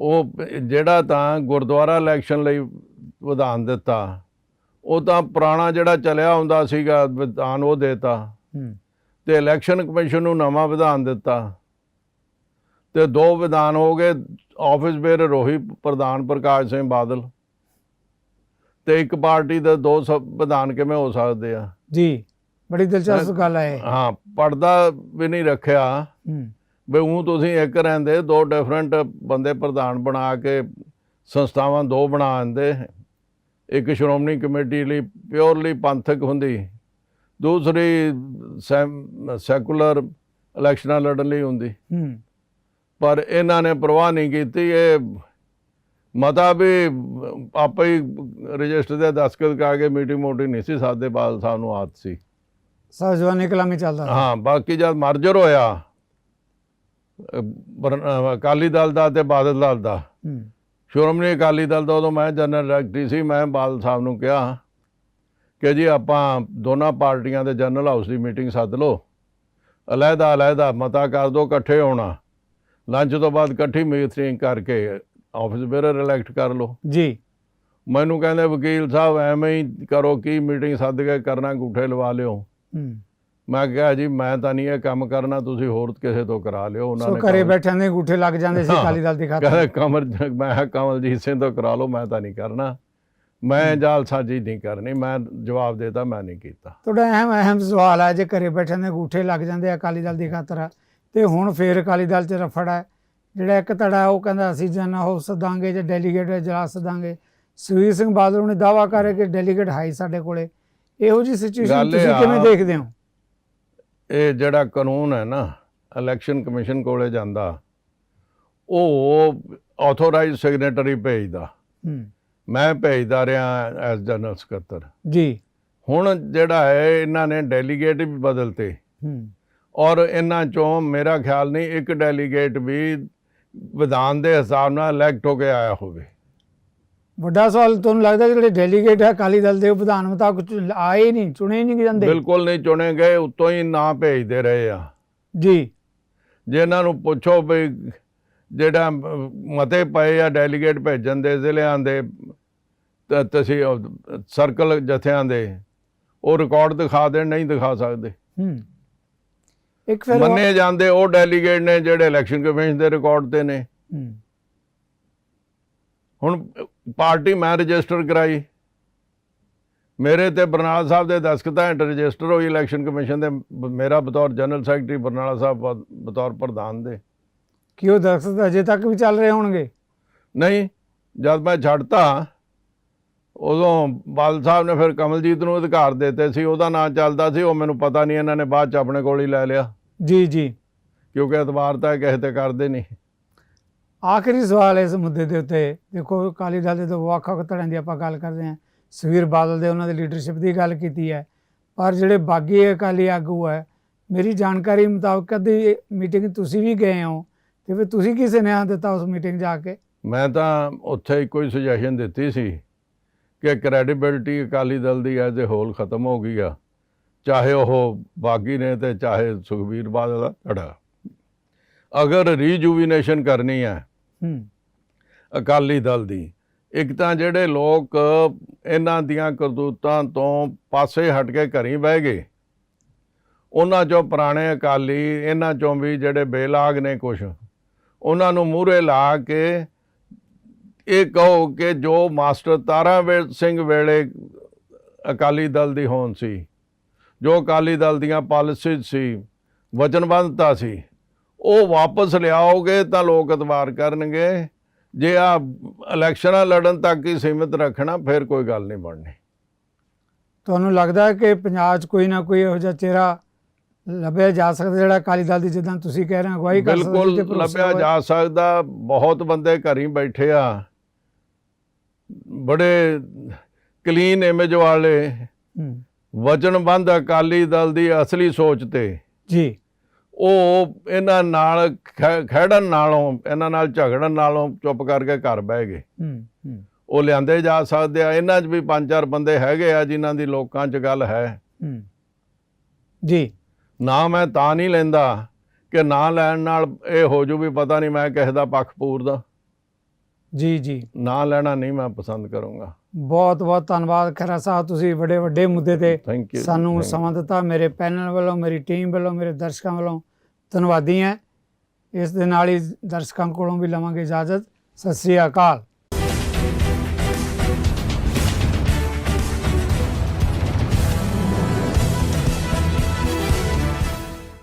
ਉਹ ਜਿਹੜਾ ਤਾਂ ਗੁਰਦੁਆਰਾ ਇਲੈਕਸ਼ਨ ਲਈ ਵਿਧਾਨ ਦਿੱਤਾ ਉਹ ਤਾਂ ਪੁਰਾਣਾ ਜਿਹੜਾ ਚੱਲਿਆ ਹੁੰਦਾ ਸੀਗਾ ਵਿਧਾਨ ਉਹ ਦੇਤਾ। ਤੇ ਇਲੈਕਸ਼ਨ ਕਮਿਸ਼ਨ ਨੂੰ ਨਵਾਂ ਵਿਧਾਨ ਦਿੱਤਾ। ਤੇ ਦੋ ਵਿਧਾਨ ਹੋ ਗਏ ਆਫਿਸ ਬੇਰ ਰੋਹੀ ਪ੍ਰਧਾਨ ਪ੍ਰਕਾਸ਼ ਸਿੰਘ ਬਾਦਲ। ਤੇ ਇੱਕ ਪਾਰਟੀ ਦੇ ਦੋ ਸਭ ਵਿਧਾਨ ਕਿਵੇਂ ਹੋ ਸਕਦੇ ਆ? ਜੀ ਬੜੀ ਦਿਲਚਸਪ ਗੱਲ ਹੈ। ਹਾਂ ਪਰਦਾ ਵੀ ਨਹੀਂ ਰੱਖਿਆ। ਵੀ ਉਹ ਤੁਸੀਂ ਇੱਕ ਰਹਿੰਦੇ ਦੋ ਡਿਫਰੈਂਟ ਬੰਦੇ ਪ੍ਰਧਾਨ ਬਣਾ ਕੇ ਸੰਸਥਾਵਾਂ ਦੋ ਬਣਾ ਦਿੰਦੇ। ਇੱਕ ਸ਼੍ਰੋਮਣੀ ਕਮੇਟੀ ਲਈ ਪਿਓਰਲੀ ਪੰਥਕ ਹੁੰਦੀ। ਦੂਸਰੀ ਸੈਕੂਲਰ ਇਲੈਕਸ਼ਨਾਂ ਲੜਨ ਲਈ ਹੁੰਦੀ। ਹੂੰ। ਪਰ ਇਹਨਾਂ ਨੇ ਪਰਵਾਹ ਨਹੀਂ ਕੀਤੀ। ਇਹ ਮਤਾ ਵੀ ਆਪੇ ਹੀ ਰਜਿਸਟਰ ਦੇ ਦਸਤਖਤ ਕਰਾ ਕੇ ਮੀਟਿੰਗ ਮੋਟਿੰਗ ਨਹੀਂ ਸੀ ਸਾਦੇ ਬਾਦਲ ਸਾਹਿਬ ਨੂੰ ਆਦਤ ਸੀ। ਸਹਜਵਾਨੀ ਕਲਾਮੀ ਚੱਲਦਾ। ਹਾਂ ਬਾਕੀ ਜਦ ਮਰਜਰ ਹੋਇਆ ਅਕਾਲੀ ਦਲ ਦਾ ਤੇ ਬਾਦਲ ਦਲ ਦਾ। ਸ਼੍ਰੋਮਣੀ ਅਕਾਲੀ ਦਲ ਦਾ ਉਦੋਂ ਮੈਂ ਜਨਰਲ ਸੈਕਟਰੀ ਸੀ ਮੈਂ ਬਾਦਲ ਸਾਹਿਬ ਨੂੰ ਕਿਹਾ ਕਿ ਜੀ ਆਪਾਂ ਦੋਨਾਂ ਪਾਰਟੀਆਂ ਦੇ ਜਨਰਲ ਹਾਊਸ ਦੀ ਮੀਟਿੰਗ ਸੱਦ ਲਓ। ਅਲੱਗਾ ਅਲੱਗਾ ਮਤਾ ਕਰ ਦੋ ਇਕੱਠੇ ਹੋਣਾ। ਲੰਚ ਤੋਂ ਬਾਅਦ ਇਕੱਠੀ ਮੀਟਿੰਗ ਕਰਕੇ ਆਫਿਸ ਬੇਰਰ ਇਲੈਕਟ ਕਰ ਲਓ। ਜੀ। ਮੈਨੂੰ ਕਹਿੰਦੇ ਵਕੀਲ ਸਾਹਿਬ ਐਵੇਂ ਹੀ ਕਰੋ ਕੀ ਮੀਟਿੰਗ ਸੱਦ ਕੇ ਕਰਨਾ ਅੰਗੂਠੇ ਲਵਾ ਲਿਓ। ਹੂੰ। ਮੈਂ ਕਿਹਾ ਜੀ ਮੈਂ ਤਾਂ ਨਹੀਂ ਇਹ ਕੰਮ ਕਰਨਾ ਤੁਸੀਂ ਹੋਰ ਕਿਸੇ ਤੋਂ ਕਰਾ ਲਿਓ ਉਹਨਾਂ ਸੋ ਨੇ ਘਰੇ ਕਮਲ- ਬੈਠਿਆਂ ਦੇ ਅੰਗੂਠੇ ਲੱਗ ਜਾਂਦੇ ਸੀ ਹਾਂ। ਅਕਾਲੀ ਦਲ ਦੀ ਖਾਤਰ। ਕਹਿੰਦੇ ਕਮਰ ਮੈਂ ਕਮਲਜੀਤ ਸਿੰਘ ਤੋਂ ਕਰਾ ਲਓ ਮੈਂ ਤਾਂ ਨਹੀਂ ਕਰਨਾ। ਮੈਂ ਜਾਲਸਾਜੀ ਨਹੀਂ ਕਰਨੀ ਮੈਂ ਜਵਾਬ ਦੇਤਾ ਮੈਂ ਨਹੀਂ ਕੀਤਾ। ਤੁਹਾਡਾ ਅਹਿਮ ਅਹਿਮ ਸਵਾਲ ਹੈ ਜੇ ਘਰੇ ਬੈਠਿਆਂ ਦੇ ਅੰਗੂਠੇ ਲੱਗ ਜਾਂਦੇ ਆ ਅਕਾਲੀ ਦਲ ਦੀ ਖਾਤਰ। ਤੇ ਹੁਣ ਫੇਰ ਅਕਾਲੀ ਦਲ 'ਚ ਰਫੜ ਹੈ। ਜਿਹੜਾ ਇੱਕ ਧੜਾ ਉਹ ਕਹਿੰਦਾ ਅਸੀਂ ਜਨ ਉਹ ਸਦਾਂਗੇ ਜਾਂ ਡੈਲੀਗੇਟ ਇਜਲਾਸ ਸਦਾਂਗੇ। ਸੁਖਬੀਰ ਸਿੰਘ ਬਾਦਲ ਨੇ ਦਾਵਾ ਕਰੇ ਕਿ ਡੈਲੀਗੇਟ ਹਾਈ ਸਾਡੇ ਕੋਲੇ। ਇਹੋ ਜੀ ਸਿਚੁਏਸ਼ਨ ਤੁਸੀਂ ਕਿਵੇਂ ਦੇਖਦੇ ਹੋ? ਇਹ ਜਿਹੜਾ ਕਾਨੂੰਨ ਹੈ ਨਾ ਇਲੈਕਸ਼ਨ ਕਮਿਸ਼ਨ ਕੋਲੇ ਜਾਂਦਾ ਉਹ ਆਥੋਰਾਈਜ਼ ਸਿਗਨੇਟਰੀ ਭੇਜਦਾ। ਹੂੰ। ਮੈਂ ਭੇਜਦਾ ਰਿਹਾ ਐਸ ਜਨਰਲ ਸਕੱਤਰ ਜੀ। ਹੁਣ ਜਿਹੜਾ ਹੈ ਇਹਨਾਂ ਨੇ ਡੈਲੀਗੇਟ ਵੀ ਬਦਲਤੇ। ਹੂੰ। ਔਰ ਇਹਨਾਂ ਚੋਂ ਮੇਰਾ ਖਿਆਲ ਨਹੀਂ ਇੱਕ ਡੈਲੀਗੇਟ ਵੀ ਵਿਧਾਨ ਦੇ ਹਿਸਾਬ ਨਾਲ ਇਲੈਕਟ ਹੋ ਕੇ ਆਇਆ ਹੋਵੇ। ਵੱਡਾ ਸਵਾਲ ਤੁਹਾਨੂੰ ਲੱਗਦਾ ਜਿਹੜੇ ਡੈਲੀਗੇਟ ਹੈ ਅਕਾਲੀ ਦਲ ਦੇ ਵਿਧਾਨ ਮੁਤਾਬਕ ਆਏ ਨਹੀਂ ਚੁਣੇ ਨਹੀਂ ਜਾਂਦੇ? ਬਿਲਕੁਲ ਨਹੀਂ ਚੁਣੇ ਗਏ ਉੱਤੋਂ ਹੀ ਨਾਂ ਭੇਜਦੇ ਰਹੇ ਆ। ਜੀ। ਜੇ ਇਹਨਾਂ ਨੂੰ ਪੁੱਛੋ ਵੀ ਜਿਹੜਾ ਮਤੇ ਪਏ ਆ ਡੈਲੀਗੇਟ ਭੇਜਣ ਦੇ ਜ਼ਿਲ੍ਹਿਆਂ ਦੇ ਤ- ਤੁਸੀਂ ਸਰਕਲ ਜਥਿਆਂ ਦੇ ਉਹ ਰਿਕਾਰਡ ਦਿਖਾ ਦੇਣ ਨਹੀਂ ਦਿਖਾ ਸਕਦੇ। ਹੂੰ। ਇੱਕ ਫਿਰ ਮੰਨੇ ਜਾਂਦੇ ਉਹ ਡੈਲੀਗੇਟ ਨੇ ਜਿਹੜੇ ਇਲੈਕਸ਼ਨ ਕਮਿਸ਼ਨ ਦੇ ਰਿਕਾਰਡ ਤੇ ਨੇ। ਹੁਣ ਪਾਰਟੀ ਮੈਂ ਰਜਿਸਟਰ ਕਰਾਈ। ਮੇਰੇ ਤੇ ਬਰਨਾਲਾ ਸਾਹਿਬ ਦੇ ਦਸਖਤਾਂ ਹੇਠ ਰਜਿਸਟਰ ਹੋਈ ਇਲੈਕਸ਼ਨ ਕਮਿਸ਼ਨ ਦੇ। ਮੇਰਾ ਬਤੌਰ ਜਨਰਲ ਸੈਕਟਰੀ ਬਰਨਾਲਾ ਸਾਹਿਬ ਬਤੌਰ ਪ੍ਰਧਾਨ ਦੇ। ਕਿ ਉਹ ਦਰਖਤ ਅਜੇ ਤੱਕ ਵੀ ਚੱਲ ਰਹੇ ਹੋਣਗੇ? ਨਹੀਂ ਜਦ ਮੈਂ ਛੱਡਤਾ ਉਦੋਂ ਬਾਦਲ ਸਾਹਿਬ ਨੇ ਫਿਰ ਕਮਲਜੀਤ ਨੂੰ ਅਧਿਕਾਰ ਦਿੱਤੇ ਸੀ ਉਹਦਾ ਨਾਂ ਚੱਲਦਾ ਸੀ ਉਹ ਮੈਨੂੰ ਪਤਾ ਨਹੀਂ ਇਹਨਾਂ ਨੇ ਬਾਅਦ ਚ ਆਪਣੇ ਕੋਲ ਹੀ ਲੈ ਲਿਆ। ਜੀ ਜੀ। ਕਿਉਂਕਿ ਇਤਬਾਰ ਤਾਂ ਕਿਸੇ ਤੇ ਕਰਦੇ ਨਹੀਂ। ਆਖਰੀ ਸਵਾਲ ਇਸ ਮੁੱਦੇ ਦੇ ਉੱਤੇ। ਦੇਖੋ ਅਕਾਲੀ ਦਲ ਦੇ ਦੋ ਵੱਖ-ਵੱਖ ਤਰ੍ਹਾਂ ਦੀ ਆਪਾਂ ਗੱਲ ਕਰਦੇ ਹਾਂ। ਸੁਖਬੀਰ ਬਾਦਲ ਦੇ ਉਹਨਾਂ ਦੀ ਲੀਡਰਸ਼ਿਪ ਦੀ ਗੱਲ ਕੀਤੀ ਹੈ। ਪਰ ਜਿਹੜੇ ਬਾਗੀ ਅਕਾਲੀ ਆਗੂ ਹੈ ਮੇਰੀ ਜਾਣਕਾਰੀ ਮੁਤਾਬਕ ਕਦੀ ਮੀਟਿੰਗ ਤੁਸੀਂ ਵੀ ਗਏ ਹੋ। ਤੇ ਫਿਰ ਤੁਸੀਂ ਕੀ ਸੁਨੇਹਾ ਦਿੱਤਾ ਉਸ ਮੀਟਿੰਗ ਜਾ ਕੇ? ਮੈਂ ਤਾਂ ਉੱਥੇ ਇੱਕੋ ਹੀ ਸੁਜੈਸ਼ਨ ਦਿੱਤੀ ਸੀ ਕਿ ਕ੍ਰੈਡੀਬਿਲਟੀ ਅਕਾਲੀ ਦਲ ਦੀ ਐਜ਼ ਏ ਹੋਲ ਖਤਮ ਹੋ ਗਈ ਆ। ਚਾਹੇ ਉਹ ਬਾਗੀ ਨੇ ਤੇ ਚਾਹੇ ਸੁਖਬੀਰ ਬਾਦਲ ਦਾ ਧੜਾ ਅਗਰ ਰੀਜੂਵੀਨੇਸ਼ਨ ਕਰਨੀ ਹੈ ਅਕਾਲੀ ਦਲ ਦੀ ਇੱਕ ਤਾਂ ਜਿਹੜੇ ਲੋਕ ਇਹਨਾਂ ਦੀਆਂ ਕਰਤੂਤਾਂ ਤੋਂ ਪਾਸੇ ਹਟ ਕੇ ਘਰੀ ਬਹਿ ਗਏ ਉਹਨਾਂ ਚੋਂ ਪੁਰਾਣੇ ਅਕਾਲੀ ਇਹਨਾਂ ਚੋਂ ਵੀ ਜਿਹੜੇ ਬੇਲਾਗ ਨੇ ਕੁਛ ਉਹਨਾਂ ਨੂੰ ਮੂਹਰੇ ਲਾ ਕੇ ਇਹ ਕਹੋ ਕਿ ਜੋ ਮਾਸਟਰ ਤਾਰਾ ਸਿੰਘ ਵੇਲੇ ਅਕਾਲੀ ਦਲ ਦੀ ਹੋਂਦ ਸੀ ਜੋ ਅਕਾਲੀ ਦਲ ਦੀਆਂ ਪਾਲਿਸੀਜ਼ ਸੀ ਵਚਨਬੱਧਤਾ ਸੀ ਉਹ ਵਾਪਸ ਲਿਆਓਗੇ ਤਾਂ ਲੋਕ ਇਤਬਾਰ ਕਰਨਗੇ। ਜੇ ਆ ਇਲੈਕਸ਼ਨਾਂ ਲੜਨ ਤੱਕ ਹੀ ਸੀਮਿਤ ਰੱਖਣਾ ਫਿਰ ਕੋਈ ਗੱਲ ਨਹੀਂ ਬਣਨੀ। ਤੁਹਾਨੂੰ ਲੱਗਦਾ ਹੈ ਕਿ ਪੰਜਾਬ 'ਚ ਕੋਈ ਨਾ ਕੋਈ ਇਹੋ ਜਿਹਾ ਚਿਹਰਾ ਲੱਭਿਆ ਜਾ ਸਕਦਾ ਜਿਹੜਾ ਅਕਾਲੀ ਦਲ ਦੀ ਜਿੱਦਾਂ ਤੁਸੀਂ ਕਹਿ ਰਹੇ ਹੋ ਅਗਵਾਈ ਕਰ ਸਕਦਾ ਬਿਲਕੁਲ ਲੱਭਿਆ? ਜਾ ਸਕਦਾ। ਬਹੁਤ ਬੰਦੇ ਘਰੀ ਬੈਠੇ ਆ। ਬੜੇ ਕਲੀਨ ਇਮੇਜ ਵਾਲੇ। ਹੂੰ, ਵਚਨਬੰਧ ਅਕਾਲੀ ਦਲ ਦੀ ਅਸਲੀ ਸੋਚ ਤੇ। ਜੀ। ਉਹ ਇਹਨਾਂ ਨਾਲ ਖੈ- ਖਹਿੜਨ ਨਾਲੋਂ ਇਹਨਾਂ ਨਾਲ ਝਗੜਨ ਨਾਲੋਂ ਚੁੱਪ ਕਰਕੇ ਘਰ ਬਹਿ ਗਏ। ਹੂੰ ਹੂੰ। ਉਹ ਲਿਆਂਦੇ ਜਾ ਸਕਦੇ ਆ। ਇਹਨਾਂ 'ਚ ਵੀ ਪੰਜ ਚਾਰ ਬੰਦੇ ਹੈਗੇ ਆ ਜਿਨ੍ਹਾਂ ਦੀ ਲੋਕਾਂ 'ਚ ਗੱਲ ਹੈ। ਹੂੰ। ਜੀ। ਨਾ ਮੈਂ ਤਾਂ ਨਹੀਂ ਲੈਂਦਾ ਕਿ ਨਾਂ ਲੈਣ ਨਾਲ ਇਹ ਹੋ ਜੂ ਵੀ ਪਤਾ ਨਹੀਂ ਮੈਂ ਕਿਸੇ ਦਾ ਪੱਖ ਪੂਰਦਾ। ਜੀ ਜੀ। ਨਾਂ ਲੈਣਾ ਨਹੀਂ ਮੈਂ ਪਸੰਦ ਕਰੂੰਗਾ। ਬਹੁਤ ਬਹੁਤ ਧੰਨਵਾਦ ਖਹਿਰਾ ਸਾਹਿਬ ਤੁਸੀਂ ਬੜੇ ਵੱਡੇ ਮੁੱਦੇ ਤੇ ਸਾਨੂੰ ਸਮਾਂ ਦਿੱਤਾ ਮੇਰੇ ਪੈਨਲ ਵੱਲੋਂ ਮੇਰੀ ਟੀਮ ਵੱਲੋਂ ਮੇਰੇ ਦਰਸ਼ਕਾਂ ਵੱਲੋਂ ਧੰਨਵਾਦੀ ਹਾਂ। ਇਸ ਦੇ ਨਾਲ ਹੀ ਦਰਸ਼ਕਾਂ ਕੋਲੋਂ ਵੀ ਲਵਾਂਗੇ ਇਜਾਜ਼ਤ। ਸਤਿ ਸ੍ਰੀ ਅਕਾਲ।